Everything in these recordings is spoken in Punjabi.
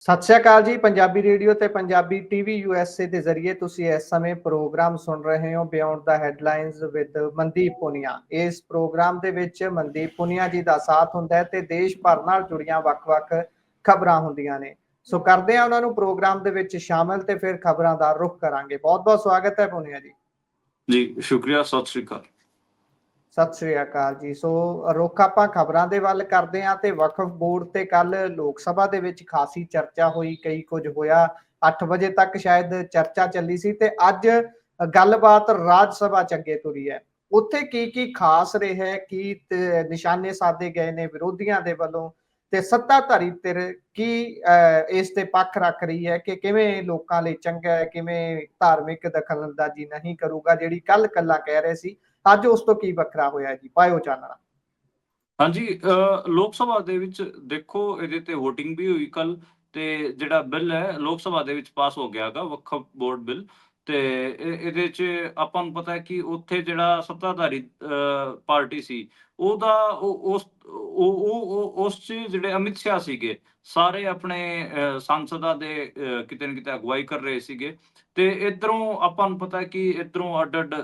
ਸਤਿ ਸ਼੍ਰੀ ਅਕਾਲ ਜੀ, ਪੰਜਾਬੀ ਰੇਡੀਓ ਤੇ ਪੰਜਾਬੀ ਟੀਵੀ ਯੂਐਸਏ ਦੇ ਜ਼ਰੀਏ ਤੁਸੀਂ ਇਸ ਸਮੇਂ ਪ੍ਰੋਗਰਾਮ ਸੁਣ ਰਹੇ ਹੋ beyond the headlines with Mandeep Punia. ਇਸ ਪ੍ਰੋਗਰਾਮ ਦੇ ਵਿੱਚ ਮਨਦੀਪ ਪੁਨੀਆ ਜੀ ਦਾ ਸਾਥ ਹੁੰਦਾ ਹੈ ਤੇ ਦੇਸ਼ ਭਰ ਨਾਲ ਜੁੜੀਆਂ ਵੱਖ-ਵੱਖ ਖਬਰਾਂ ਹੁੰਦੀਆਂ ਨੇ। ਸੋ ਕਰਦੇ ਆ ਉਹਨਾਂ ਨੂੰ ਪ੍ਰੋਗਰਾਮ ਦੇ ਵਿੱਚ ਸ਼ਾਮਲ ਤੇ ਫਿਰ ਖਬਰਾਂ ਦਾ ਰੁਖ ਕਰਾਂਗੇ। ਬਹੁਤ-ਬਹੁਤ ਸਵਾਗਤ ਹੈ ਪੁਨੀਆ ਜੀ। ਜੀ, ਸ਼ੁਕਰੀਆ, ਸਤਿ ਸ਼੍ਰੀ ਅਕਾਲ। ਸਤਿ ਸ੍ਰੀ ਅਕਾਲ ਜੀ। ਸੋ ਰੁੱਖ ਆਪਾਂ ਖਬਰਾਂ ਦੇ ਵੱਲ ਕਰਦੇ ਹਾਂ ਤੇ ਵਕਫ ਬੋਰਡ ਤੇ ਕੱਲ ਲੋਕ ਸਭਾ ਦੇ ਵਿੱਚ ਖਾਸੀ ਚਰਚਾ ਹੋਈ ਕਈ ਕੁਝ ਹੋਇਆ। 8 ਵਜੇ ਤੱਕ ਸ਼ਾਇਦ ਚਰਚਾ ਚੱਲੀ ਸੀ ਤੇ ਅੱਜ ਗੱਲਬਾਤ ਰਾਜ ਸਭਾ ਚ ਅੱਗੇ ਤੁਰੀ ਹੈ। ਉੱਥੇ ਕੀ ਕੀ ਖਾਸ ਰਿਹਾ ਕੀ ਨਿਸ਼ਾਨੇ ਸਾਧੇ ਗਏ ਨੇ ਵਿਰੋਧੀਆਂ ਦੇ ਵੱਲੋਂ ਤੇ ਸੱਤਾਧਾਰੀ ਧਿਰ ਕੀ ਅਹ, ਇਸ ਤੇ ਪੱਖ ਰੱਖ ਰਹੀ ਹੈ ਕਿ ਕਿਵੇਂ ਲੋਕਾਂ ਲਈ ਚੰਗਾ ਹੈ ਕਿਵੇਂ ਧਾਰਮਿਕ ਦਖਲਅੰਦਾਜ਼ੀ ਨਹੀਂ ਕਰੂਗਾ ਜਿਹੜੀ ਕੱਲ ਕੱਲਾ ਕਹਿ ਰਹੇ ਸੀ। ਅੱਜ ਉਸ ਤੋਂ ਕੀ ਵੱਖਰਾ ਹੋਇਆ ਜੀ? ਪਾਇਓ ਚਾਨਣਾ। ਹਾਂਜੀ ਲੋਕ ਸਭਾ ਦੇ ਵਿੱਚ ਦੇਖੋ ਇਹਦੇ ਤੇ VOTING ਵੀ ਹੋਈ ਕੱਲ ਤੇ ਜਿਹੜਾ ਬਿੱਲ ਹੈ ਲੋਕ ਸਭਾ ਦੇ ਵਿੱਚ ਪਾਸ ਹੋ ਗਿਆਗਾ ਵਕਫ ਬੋਰਡ ਬਿੱਲ। ਤੇ ਇਹਦੇ ਚ ਆਪਾਂ ਨੂੰ ਪਤਾ ਹੈ ਕਿ ਉੱਥੇ ਜਿਹੜਾ ਸੱਤਾਧਾਰੀ ਅ, ਪਾਰਟੀ ਸੀ ਉਹਦਾ ਉਸ ਉਹ ਉਸ ਚ ਜਿਹੜੇ ਅਮਿਤ ਸ਼ਾਹ ਸੀਗੇ ਸਾਰੇ ਆਪਣੇ ਸੰਸਦਾਂ ਦੇ ਕਿਤੇ ਨਾ ਕਿਤੇ ਅਗਵਾਈ ਕਰ ਰਹੇ ਸੀਗੇ। ਤੇ ਇਧਰੋਂ ਆਪਾਂ ਨੂੰ ਪਤਾ ਕਿ ਇਧਰੋਂ ਅੱਡ ਅੱਡ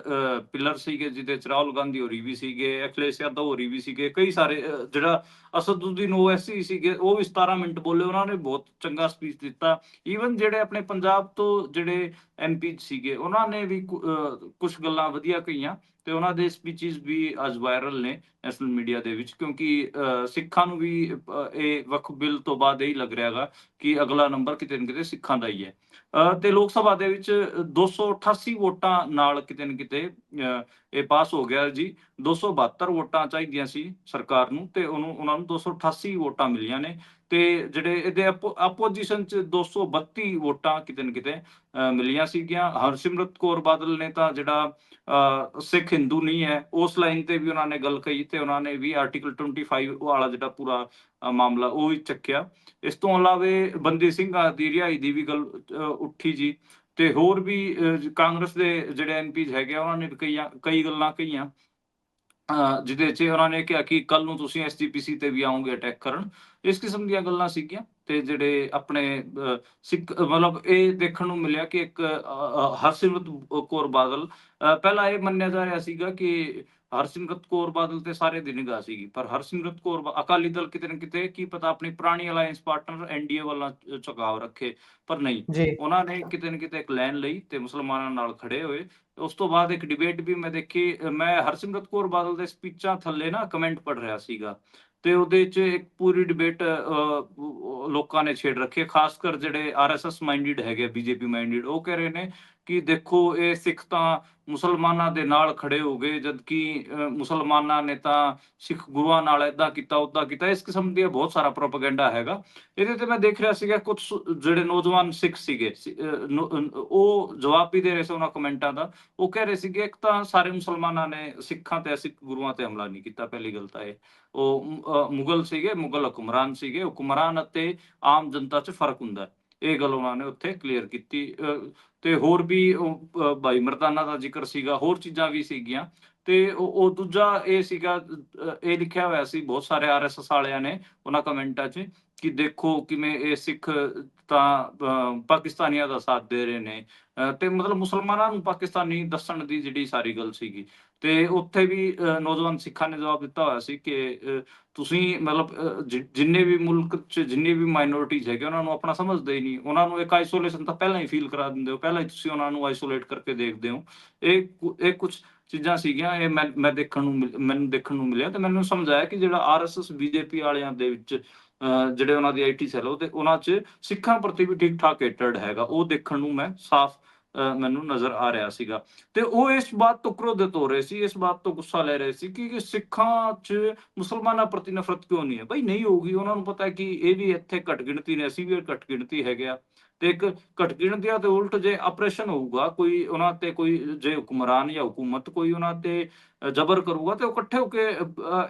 ਪਿਲਰ ਸੀਗੇ ਜਿਹਦੇ ਚ ਰਾਹੁਲ ਗਾਂਧੀ ਹੋਰੀ ਵੀ ਸੀਗੇ ਅਖਿਲੇਸ਼ ਯਾਦਵ ਹੋਰੀ ਵੀ ਸੀਗੇ ਕਈ ਸਾਰੇ ਅ, ਜਿਹੜਾ ਅਸਦੁੱਦੀਨ ਓਵੈਸੀ ਸੀਗੇ ਉਹ ਵੀ 17 ਮਿੰਟ ਬੋਲੇ ਉਹਨਾਂ ਨੇ ਬਹੁਤ ਚੰਗਾ ਸਪੀਚ ਦਿੱਤਾ। ਈਵਨ ਜਿਹੜੇ ਆਪਣੇ ਪੰਜਾਬ ਤੋਂ ਜਿਹੜੇ ਐਮਪੀ ਸੀਗੇ ਉਹਨਾਂ ਨੇ ਵੀ ਕੁਝ ਗੱਲਾਂ ਵਧੀਆ ਕਹੀਆਂ। ਤੇ ਉਹਨਾਂ ਦੇ ਸਪੀਚਸ ਵੀ ਅੱਜ ਵਾਇਰਲ ਨੇ ਨੈਸ਼ਨਲ ਮੀਡੀਆ ਦੇ ਵਿੱਚ ਕਿਉਂਕਿ ਅ, ਸਿੱਖਾਂ ਨੂੰ ਵੀ ਇਹ ਵਕਫ ਬਿੱਲ ਤੋਂ ਬਾਅਦ ਇਹ ਹੀ ਲੱਗ ਰਿਹਾਗਾ ਕਿ ਅਗਲਾ ਨੰਬਰ ਕਿਤੇ ਨਾ ਕਿਤੇ ਸਿੱਖਾਂ ਦਾ ਹੀ ਹੈ। ਤੇ ਲੋਕ ਸਭਾ ਦੇ ਵਿੱਚ 288 ਵੋਟਾਂ ਨਾਲ ਕਿਤੇ ਨਾ ਕਿਤੇ ਇਹ ਪਾਸ ਹੋ ਗਿਆ ਜੀ। 272 ਵੋਟਾਂ ਚਾਹੀਦੀਆਂ ਸੀ ਸਰਕਾਰ ਨੂੰ ਤੇ ਉਹਨੂੰ ਉਹਨਾਂ ਨੂੰ 288 ਵੋਟਾਂ ਮਿਲੀਆਂ ਨੇ। ਤੇ ਜਿਹੜੇ ਇਹਦੇ ਆਪੋਜੀਸ਼ਨ ਚ 232 ਵੋਟਾਂ ਕਿਤੇ ਨਾ ਕਿਤੇ ਮਿਲੀਆਂ ਸੀਗੀਆਂ। ਹਰਸਿਮਰਤ ਕੌਰ ਬਾਦਲ ਨੇ ਤਾਂ ਜਿਹੜਾ ਅ, ਸਿੱਖ ਹਿੰਦੂ ਨਹੀਂ ਹੈ ਉਸ ਲਾਈਨ ਤੇ ਵੀ ਉਹਨਾਂ ਨੇ ਗੱਲ ਕਹੀ ਤੇ ਉਹਨਾਂ ਨੇ ਵੀ ਆਰਟੀਕਲ 25 ਵਾਲਾ ਜਿਹੜਾ ਪੂਰਾ ਮਾਮਲਾ ਉਹ ਹੀ ਚੱਕਿਆ। ਇਸ ਤੋਂ ਇਲਾਵੇ ਬੰਦੀ ਸਿੰਘਾਂ ਦੀ ਰਿਹਾਈ ਦੀ ਵੀ ਗੱਲ ਉੱਠੀ ਜੀ। ਤੇ ਹੋਰ ਵੀ ਕਾਂਗਰਸ ਦੇ ਜਿਹੜੇ ਐਮਪੀਜ਼ ਹੈਗੇ ਉਹਨਾਂ ਨੇ ਵੀ ਕਈ ਗੱਲਾਂ ਕਹੀਆਂ। ਜਿਹਦੇ 'ਚ ਉਹਨਾਂ ਨੇ ਕਿਹਾ ਕਿ ਕੱਲ ਨੂੰ ਤੁਸੀਂ ਐਸਜੀਪੀਸੀ ਤੇ ਵੀ ਆਉਂਗੇ ਅਟੈਕ ਕਰਨ। ਇਸ ਕਿਸਮ ਦੀਆਂ ਗੱਲਾਂ ਸੀਗੀਆਂ। ਤੇ ਜਿਹੜੇ ਆਪਣੇ ਅ, ਸਿੱਖ ਮਤਲਬ ਇਹ ਦੇਖਣ ਨੂੰ ਮਿਲਿਆ ਕਿ ਇੱਕ ਹਰਸਿਮਰਤ ਕੌਰ ਬਾਦਲ ਅ, ਪਹਿਲਾਂ ਇਹ ਮੰਨਿਆ ਜਾ ਰਿਹਾ ਸੀਗਾ ਕਿ ਹਰਸਿਮਰਤ ਕੌਰ ਬਾਦਲ ਤੇ ਸਾਰੇ ਦੀ ਨਿਗਾਹ ਸੀਗੀ ਪਰ ਹਰਸਿਮਰਤ ਕੌਰ ਅਕਾਲੀ ਦਲ ਕਿਤੇ ਨਾ ਕਿਤੇ ਕੀ ਪਤਾ ਆਪਣੀ ਪੁਰਾਣੀ ਅਲਾਈਅੰਸ ਪਾਰਟਨਰ ਐਨਡੀਏ ਵੱਲੋਂ ਝੁਕਾਵ ਰੱਖੇ ਪਰ ਨਹੀਂ। ਉਹਨਾਂ ਨੇ ਕਿਤੇ ਨਾ ਕਿਤੇ ਇੱਕ ਲਾਈਨ ਲਈ ਤੇ ਮੁਸਲਮਾਨਾਂ ਨਾਲ ਖੜੇ ਹੋਏ। ਉਸ ਤੋਂ ਬਾਅਦ ਇੱਕ ਡਿਬੇਟ ਵੀ ਮੈਂ ਦੇਖੀ ਮੈਂ ਹਰਸਿਮਰਤ ਕੌਰ ਬਾਦਲ ਦੇ ਸਪੀਚਾਂ ਥੱਲੇ ਨਾ ਕਮੈਂਟ ਪੜ ਰਿਹਾ ਸੀਗਾ। ਤੇ ਉਹਦੇ 'ਚ ਇੱਕ ਪੂਰੀ ਡਿਬੇਟ ਲੋਕਾਂ ਨੇ ਛੇੜ ਰੱਖੀ ਖਾਸ ਕਰ ਜਿਹੜੇ ਆਰਐਸਐਸ ਮਾਈਂਡਡ ਹੈਗੇ ਬੀਜੇਪੀ ਮਾਈਂਡਡ ਉਹ ਕਹਿ ਰਹੇ ਨੇ ਕਿ ਦੇਖੋ ਇਹ ਸਿੱਖ ਤਾਂ ਮੁਸਲਮਾਨਾਂ ਦੇ ਨਾਲ ਖੜੇ ਹੋ ਗਏ ਜਦਕਿ ਮੁਸਲਮਾਨਾਂ ਨੇ ਤਾਂ ਸਿੱਖ ਗੁਰੂਆਂ ਨਾਲ ਏਦਾਂ ਕੀਤਾ ਉਦਾਂ ਕੀਤਾ। ਇਸ ਕਿਸਮ ਦੀ ਬਹੁਤ ਸਾਰਾ ਪ੍ਰੋਪਾਗੈਂਡਾ ਹੈਗਾ। ਇਹਦੇ ਤੇ ਮੈਂ ਦੇਖ ਰਿਹਾ ਸੀਗਾ ਕੁਝ ਜਿਹੜੇ ਨੌਜਵਾਨ ਸਿੱਖ ਸੀਗੇ ਉਹ ਜਵਾਬ ਵੀ ਦੇ ਰਹੇ ਸੀ ਉਹਨਾਂ ਕਮੈਂਟਾਂ ਦਾ। ਉਹ ਕਹਿ ਰਹੇ ਸੀਗੇ ਇੱਕ ਤਾਂ ਸਾਰੇ ਮੁਸਲਮਾਨਾਂ ਨੇ ਸਿੱਖਾਂ ਤੇ ਸਿੱਖ ਗੁਰੂਆਂ ਤੇ ਹਮਲਾ ਨਹੀਂ ਕੀਤਾ ਪਹਿਲੀ ਗੱਲ ਤਾਂ ਇਹ। ਉਹ ਮੁਗਲ ਸੀਗੇ ਮੁਗਲ ਹੁਕਮਰਾਨ ਸੀਗੇ। ਹੁਕਮਰਾਨ ਅਤੇ ਆਮ ਜਨਤਾ 'ਚ ਫ਼ਰਕ ਹੁੰਦਾ। ਇਹ ਗੱਲ ਉਹਨਾਂ ਨੇ ਉੱਥੇ ਕਲੀਅਰ ਕੀਤੀ। ਅਹ, ਤੇ ਹੋਰ ਵੀ ਉਹ, ਭਾਈ ਮਰਦਾਨਾ ਦਾ ਜ਼ਿਕਰ ਸੀਗਾ ਹੋਰ ਚੀਜ਼ਾਂ ਵੀ ਸੀਗੀਆਂ। ਤੇ ਉਹ ਦੂਜਾ ਇਹ ਸੀਗਾ ਇਹ ਲਿਖਿਆ ਹੋਇਆ ਸੀ ਬਹੁਤ ਸਾਰੇ ਆਰਐਸਐਸ ਵਾਲਿਆਂ ਨੇ ਉਹਨਾਂ ਕਮੈਂਟਾਂ 'ਚ ਕਿ ਦੇਖੋ ਕਿਵੇਂ ਇਹ ਸਿੱਖ ਤਾਂ ਅਹ, ਪਾਕਿਸਤਾਨੀਆਂ ਦਾ ਸਾਥ ਦੇ ਰਹੇ ਨੇ। ਅਹ, ਤੇ ਮਤਲਬ ਮੁਸਲਮਾਨਾਂ ਨੂੰ ਪਾਕਿਸਤਾਨੀ ਦੱਸਣ ਦੀ ਜਿਹੜੀ ਸਾਰੀ ਗੱਲ ਸੀਗੀ। ਤੇ ਉੱਥੇ ਵੀ ਨੌਜਵਾਨ ਸਿੱਖਾਂ ਨੇ ਜਵਾਬ ਦਿੱਤਾ ਹੋਇਆ ਸੀ ਕਿ ਤੁਸੀਂ ਮਤਲਬ ਜਿ- ਜਿੰਨੇ ਵੀ ਮੁਲਕ 'ਚ ਜਿੰਨੇ ਵੀ ਮਾਈਨੋਰਿਟੀਜ਼ ਹੈਗੇ, ਉਹਨਾਂ ਨੂੰ ਆਪਣਾ ਸਮਝਦੇ ਹੀ ਨਹੀਂ। ਉਹਨਾਂ ਨੂੰ ਇੱਕ ਆਈਸੋਲੇਸ਼ਨ ਤਾਂ ਪਹਿਲਾਂ ਹੀ ਫੀਲ ਕਰਾ ਦਿੰਦੇ ਹੋ। ਪਹਿਲਾਂ ਹੀ ਤੁਸੀਂ ਉਹਨਾਂ ਨੂੰ ਆਈਸੋਲੇਟ ਕਰਕੇ ਦੇਖਦੇ ਹੋ। ਇਹ ਕੁ- ਇਹ ਕੁਝ ਚੀਜ਼ਾਂ ਸੀਗੀਆਂ, ਇਹ ਮੈਂ ਮੈਂ ਦੇਖਣ ਨੂੰ ਮਿਲ- ਮੈਨੂੰ ਦੇਖਣ ਨੂੰ ਮਿਲਿਆ ਤੇ ਮੈਨੂੰ ਸਮਝ ਆਇਆ ਕਿ ਜਿਹੜਾ ਆਰਐਸਐਸ ਬੀਜੇਪੀ ਵਾਲਿਆਂ ਦੇ ਵਿੱਚ ਜਿਹੜੇ ਉਹਨਾਂ ਦੀ ਆਈਟੀ ਸੈੱਲ ਉਹ ਤੇ ਉਹਨਾਂ 'ਚ ਸਿੱਖਾਂ ਪ੍ਰਤੀ ਵੀ ਠੀਕ ਠਾਕ ਹੇਟਰਡ ਹੈਗਾ। ਉਹ ਦੇਖਣ ਨੂੰ ਮੈਂ ਸਾਫ਼ ਮੈਨੂੰ ਨਜ਼ਰ ਆ ਰਿਹਾ ਸੀਗਾ। ਤੇ ਉਹ ਇਸ ਬਾਤ ਤੋਂ ਕ੍ਰੋਧਿਤ ਹੋ ਰਹੇ ਸੀ, ਇਸ ਬਾਤ ਤੋਂ ਗੁੱਸਾ ਲੈ ਰਹੇ ਸੀ ਕਿ ਸਿੱਖਾਂ 'ਚ ਮੁਸਲਮਾਨਾਂ ਪ੍ਰਤੀ ਨਫ਼ਰਤ ਕਿਉਂ ਨਹੀਂ ਹੈ? ਬਈ ਨਹੀਂ ਹੋਊਗੀ, ਉਹਨਾਂ ਨੂੰ ਪਤਾ ਕਿ ਇਹ ਵੀ ਇੱਥੇ ਘੱਟ ਗਿਣਤੀ ਨੇ, ਅਸੀਂ ਵੀ ਘੱਟ ਗਿਣਤੀ ਹੈਗੇ ਆ। ਤੇ ਇੱਕ ਘੱਟ ਗਿਣਤੀਆਂ ਤੇ ਉਲਟ ਜੇ ਆਪਰੇਸ਼ਨ ਹੋਊਗਾ, ਕੋਈ ਉਹਨਾਂ ਤੇ ਕੋਈ ਜੇ ਹੁਕਮਰਾਨ ਜਾਂ ਹੁਕੂਮਤ ਕੋਈ ਉਹਨਾਂ ਤੇ ਜ਼ਬਰ ਕਰੂਗਾ ਤੇ ਉਹ ਇਕੱਠੇ ਹੋ ਕੇ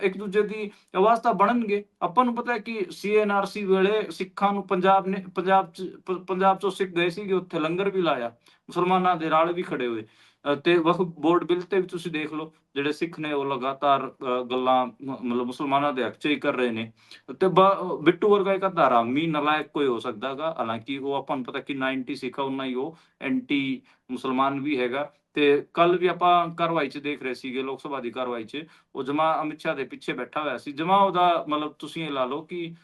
ਇੱਕ ਦੂਜੇ ਦੀ ਆਵਾਜ਼ ਤਾਂ ਬਣਨਗੇ। ਆਪਾਂ ਨੂੰ ਪਤਾ ਹੈ ਕਿ ਸੀਐਨਆਰਸੀ ਵੇਲੇ ਸਿੱਖਾਂ ਨੂੰ ਪੰਜਾਬ ਨੇ, ਪੰਜਾਬ ਚ ਪੰਜਾਬ ਚੋਂ ਸਿੱਖ ਗਏ ਸੀਗੇ, ਉੱਥੇ ਲੰਗਰ ਵੀ ਲਾਇਆ, ਮੁਸਲਮਾਨਾਂ ਦੇ ਨਾਲ ਵੀ ਖੜੇ ਹੋਏ। ਤੇ ਵਕਫ ਬੋਰਡ ਬਿੱਲ ਤੇ ਵੀ ਤੁਸੀਂ ਦੇਖ ਲਓ, ਜਿਹੜੇ ਸਿੱਖ ਨੇ ਉਹ ਲਗਾਤਾਰ ਗੱਲਾਂ ਮਤਲਬ ਮੁਸਲਮਾਨਾਂ ਦੇ ਹੱਕ 'ਚ ਹੀ ਕਰ ਰਹੇ ਨੇ। ਤੇ ਬਿੱਟੂ ਵਰਗਾ ਇੱਕ ਅੱਧਾ ਹਰਾਮੀ ਨਲਾਇਕ ਕੋਈ ਹੋ ਸਕਦਾਗਾ ਹਾਲਾਂਕਿ ਉਹ ਆਪਾਂ ਨੂੰ ਪਤਾ ਕਿ 90 ਸਿੱਖ ਉਹਨਾਂ ਹੀ ਉਹ ਐਂਟੀ ਮੁਸਲਮਾਨ ਵੀ ਹੈਗਾ। ਤੇ ਕੱਲ ਵੀ ਆਪਾਂ ਕਾਰਵਾਈ 'ਚ ਦੇਖ ਰਹੇ ਸੀਗੇ, ਲੋਕ ਸਭਾ ਦੀ ਕਾਰਵਾਈ 'ਚ, ਉਹ ਜਮਾ ਅਮਿਤ ਸ਼ਾਹ ਦੇ ਪਿੱਛੇ ਬੈਠਾ ਹੋਇਆ ਸੀ। ਜਮਾ ਉਹਦਾ ਮਤਲਬ ਤੁਸੀਂ ਇਹ ਲਾ ਲਓ ਕਿ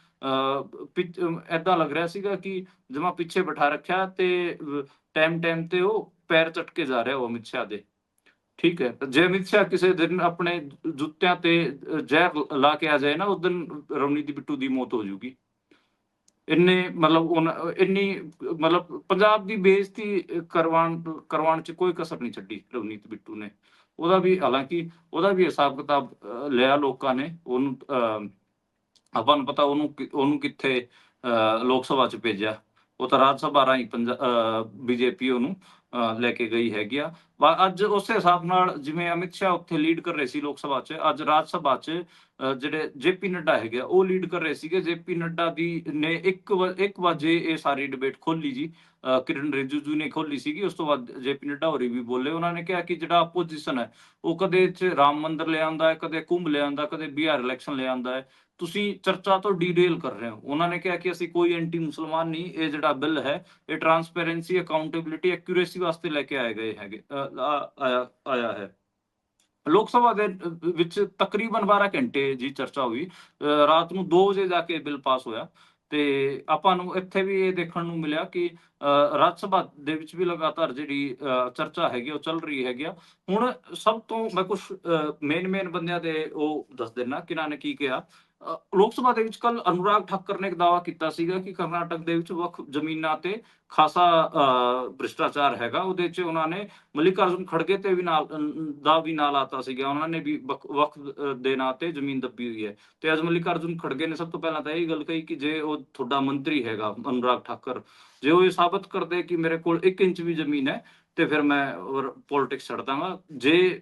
ਐਦਾਂ ਲੱਗ ਰਿਹਾ ਸੀਗਾ ਕਿ ਜਮਾ ਪਿੱਛੇ ਬਿਠਾ ਰੱਖਿਆ ਤੇ ਟਾਈਮ ਟਾਈਮ ਤੇ ਉਹ ਪੈਰ ਝਟਕੇ ਜਾ ਰਿਹਾ ਉਹ ਅਮਿਤ ਸ਼ਾਹ ਦੇ। ਠੀਕ ਹੈ ਜੇ ਅਮਿਤ ਸ਼ਾਹ ਕਿਸੇ ਦਿਨ ਆਪਣੇ ਜੁੱਤਿਆਂ ਤੇ ਜ਼ਹਿਰ ਲਾ ਕੇ ਆ ਜਾਏ ਨਾ ਉਸ ਦਿਨ ਰਵਨੀਤ ਬਿੱਟੂ ਦੀ ਮੌਤ ਹੋ ਜਾਊਗੀ ਇੰਨੇ ਮਤਲਬ ਇੰਨੀ ਮਤਲਬ ਪੰਜਾਬ ਦੀ ਬੇਇੱਜ਼ਤੀ ਕਰਵਾਉਣ ਕਰਵਾਉਣ ਚ ਕੋਈ ਕਸਰ ਨਹੀਂ ਛੱਡੀ ਰਵਨੀਤ ਬਿੱਟੂ ਨੇ। ਉਹਦਾ ਵੀ ਹਾਲਾਂਕਿ ਉਹਦਾ ਵੀ ਹਿਸਾਬ ਕਿਤਾਬ ਲਿਆ ਲੋਕਾਂ ਨੇ। ਉਹਨੂੰ ਅ, ਆਪਾਂ ਨੂੰ ਪਤਾ ਉਹਨੂੰ ਕਿ- ਉਹਨੂੰ ਕਿੱਥੇ ਲੋਕ ਸਭਾ ਚ ਭੇਜਿਆ। ਉਹ ਤਾਂ ਰਾਜ ਸਭਾ ਰਾਹੀਂ ਬੀਜੇਪੀ ਉਹਨੂੰ ਲੈ ਕੇ ਗਈ ਹੈਗੀ ਆ। ਅੱਜ ਉਸੇ ਹਿਸਾਬ ਨਾਲ ਜਿਵੇਂ ਅਮਿਤ ਸ਼ਾਹ ਉੱਥੇ ਲੀਡ ਕਰ ਰਹੇ ਸੀ ਲੋਕ ਸਭਾ 'ਚ, ਅੱਜ ਰਾਜ ਸਭਾ 'ਚ ਜਿਹੜੇ ਜੇਪੀ ਨੱਡਾ ਹੈਗੇ ਉਹ ਲੀਡ ਕਰ ਰਹੇ ਸੀਗੇ। ਜੇਪੀ ਨੱਡਾ ਦੀ ਨੇ 1 1 ਵਜੇ ਇਹ ਸਾਰੀ ਡਿਬੇਟ ਖੋਲੀ ਜੀ। ਕਿਰਨ ਰਿਜੂਜੂ ਨੇ ਖੋਲੀ ਸੀਗੀ, ਉਸ ਤੋਂ ਬਾਅਦ ਜੇਪੀ ਨੱਡਾ ਹੋਰੀ ਵੀ ਬੋਲੇ। ਉਹਨਾਂ ਨੇ ਕਿਹਾ ਕਿ ਜਿਹੜਾ ਆਪੋਜੀਸ਼ਨ ਹੈ, ਉਹ ਕਦੇ ਚ ਰਾਮ ਮੰਦਿਰ ਲੈ ਹੈ, ਕਦੇ ਕੁੰਭ ਲੈ ਕਦੇ ਬਿਹਾਰ ਇਲੈਕਸ਼ਨ ਲੈ ਆਂਦਾ ਹੈ। ਤੁਸੀਂ ਚਰਚਾ ਤੋਂ ਡੀਰੇਲ ਕਰ ਰਹੇ ਹੋ। ਉਹਨਾਂ ਨੇ ਕਿਹਾ ਕਿ ਅਸੀਂ ਕੋਈ ਐਂਟੀ ਮੁਸਲਮਾਨ ਨਹੀਂ, ਇਹ ਜਿਹੜਾ ਬਿੱਲ ਹੈ, ਇਹ ਟਰਾਂਸਪੇਰੈਂਸੀ ਅਕਾਊਂਟੇਬਿਲਿਟੀ ਐਕਿਊਰੇਸੀ ਵਾਸਤੇ ਲੈ ਕੇ ਆਏ ਗਏ ਹੈਗੇ ਆਇਆ ਹੈ। ਲੋਕ ਸਭਾ ਦੇ ਵਿੱਚ ਤਕਰੀਬਨ 12 ਘੰਟੇ ਜੀ ਚਰਚਾ ਹੋਈ। ਰਾਤ ਨੂੰ 2 ਵਜੇ ਜਾ ਕੇ ਬਿੱਲ ਪਾਸ ਹੋਇਆ। ਤੇ ਆਪਾਂ ਨੂੰ ਇੱਥੇ ਵੀ ਇਹ ਦੇਖਣ ਨੂੰ ਮਿਲਿਆ ਕਿ ਰਾਜ ਸਭਾ ਦੇ ਵਿੱਚ ਵੀ ਲਗਾਤਾਰ ਜਿਹੜੀ ਚਰਚਾ ਹੈਗੀ, ਉਹ ਚੱਲ ਰਹੀ ਹੈਗੀ ਆ। ਹੁਣ ਸਭ ਤੋਂ ਮੈਂ ਕੁਝ ਮੇਨ ਮੇਨ ਬੰਦਿਆਂ ਦੇ ਉਹ ਦੱਸ ਦੇਣਾ ਕਿਹਨਾਂ ਨੇ ਕੀ ਕਿਹਾ। ਲੋਕ ਸਭਾ ਦੇ ਵਿੱਚ ਕੱਲ ਅਨੁਰਾਗ ਠਾਕਰ ਨੇ ਇੱਕ ਦਾਅਵਾ ਕੀਤਾ ਸੀਗਾ ਕਿ ਕਰਨਾਟਕ ਦੇ ਵਿੱਚ ਵੱਖ ਜ਼ਮੀਨਾਂ ਤੇ ਖਾਸਾ ਭ੍ਰਿਸ਼ਟਾਚਾਰ ਹੈਗਾ। ਉਹਦੇ 'ਚ ਉਹਨਾਂ ਨੇ ਮਲਿਕਾਰਜੁਨ ਖੜਗੇ ਤੇ ਵੀ ਨਾਲ ਦਾ ਵੀ ਨਾਲ ਆਤਾ ਸੀਗਾ। ਉਹਨਾਂ ਨੇ ਵੀ ਵਕ- ਵਕਫ ਅ, ਦੇ ਨਾਂ ਤੇ ਜ਼ਮੀਨ ਦੱਬੀ ਹੋਈ ਹੈ। ਤੇ ਅੱਜ ਮਲਿਕਾਰਜੁਨ ਖੜਗੇ ਨੇ ਸਭ ਤੋਂ ਪਹਿਲਾਂ ਤਾਂ ਇਹ ਗੱਲ ਕਹੀ ਕਿ ਜੇ ਉਹ ਤੁਹਾਡਾ ਮੰਤਰੀ ਹੈਗਾ ਅਨੁਰਾਗ ਠਾਕਰ ਜੇ ਉਹ ਇਹ ਸਾਬਤ ਕਰਦੇ ਕਿ ਮੇਰੇ ਕੋਲ 1 ਇੰਚ ਵੀ ਜ਼ਮੀਨ ਹੈ ਤੇ ਫਿਰ ਮੈਂ ਪੋਲਿਟਿਕਸ ਛੱਡ ਦਾਂਗਾ। ਜੇ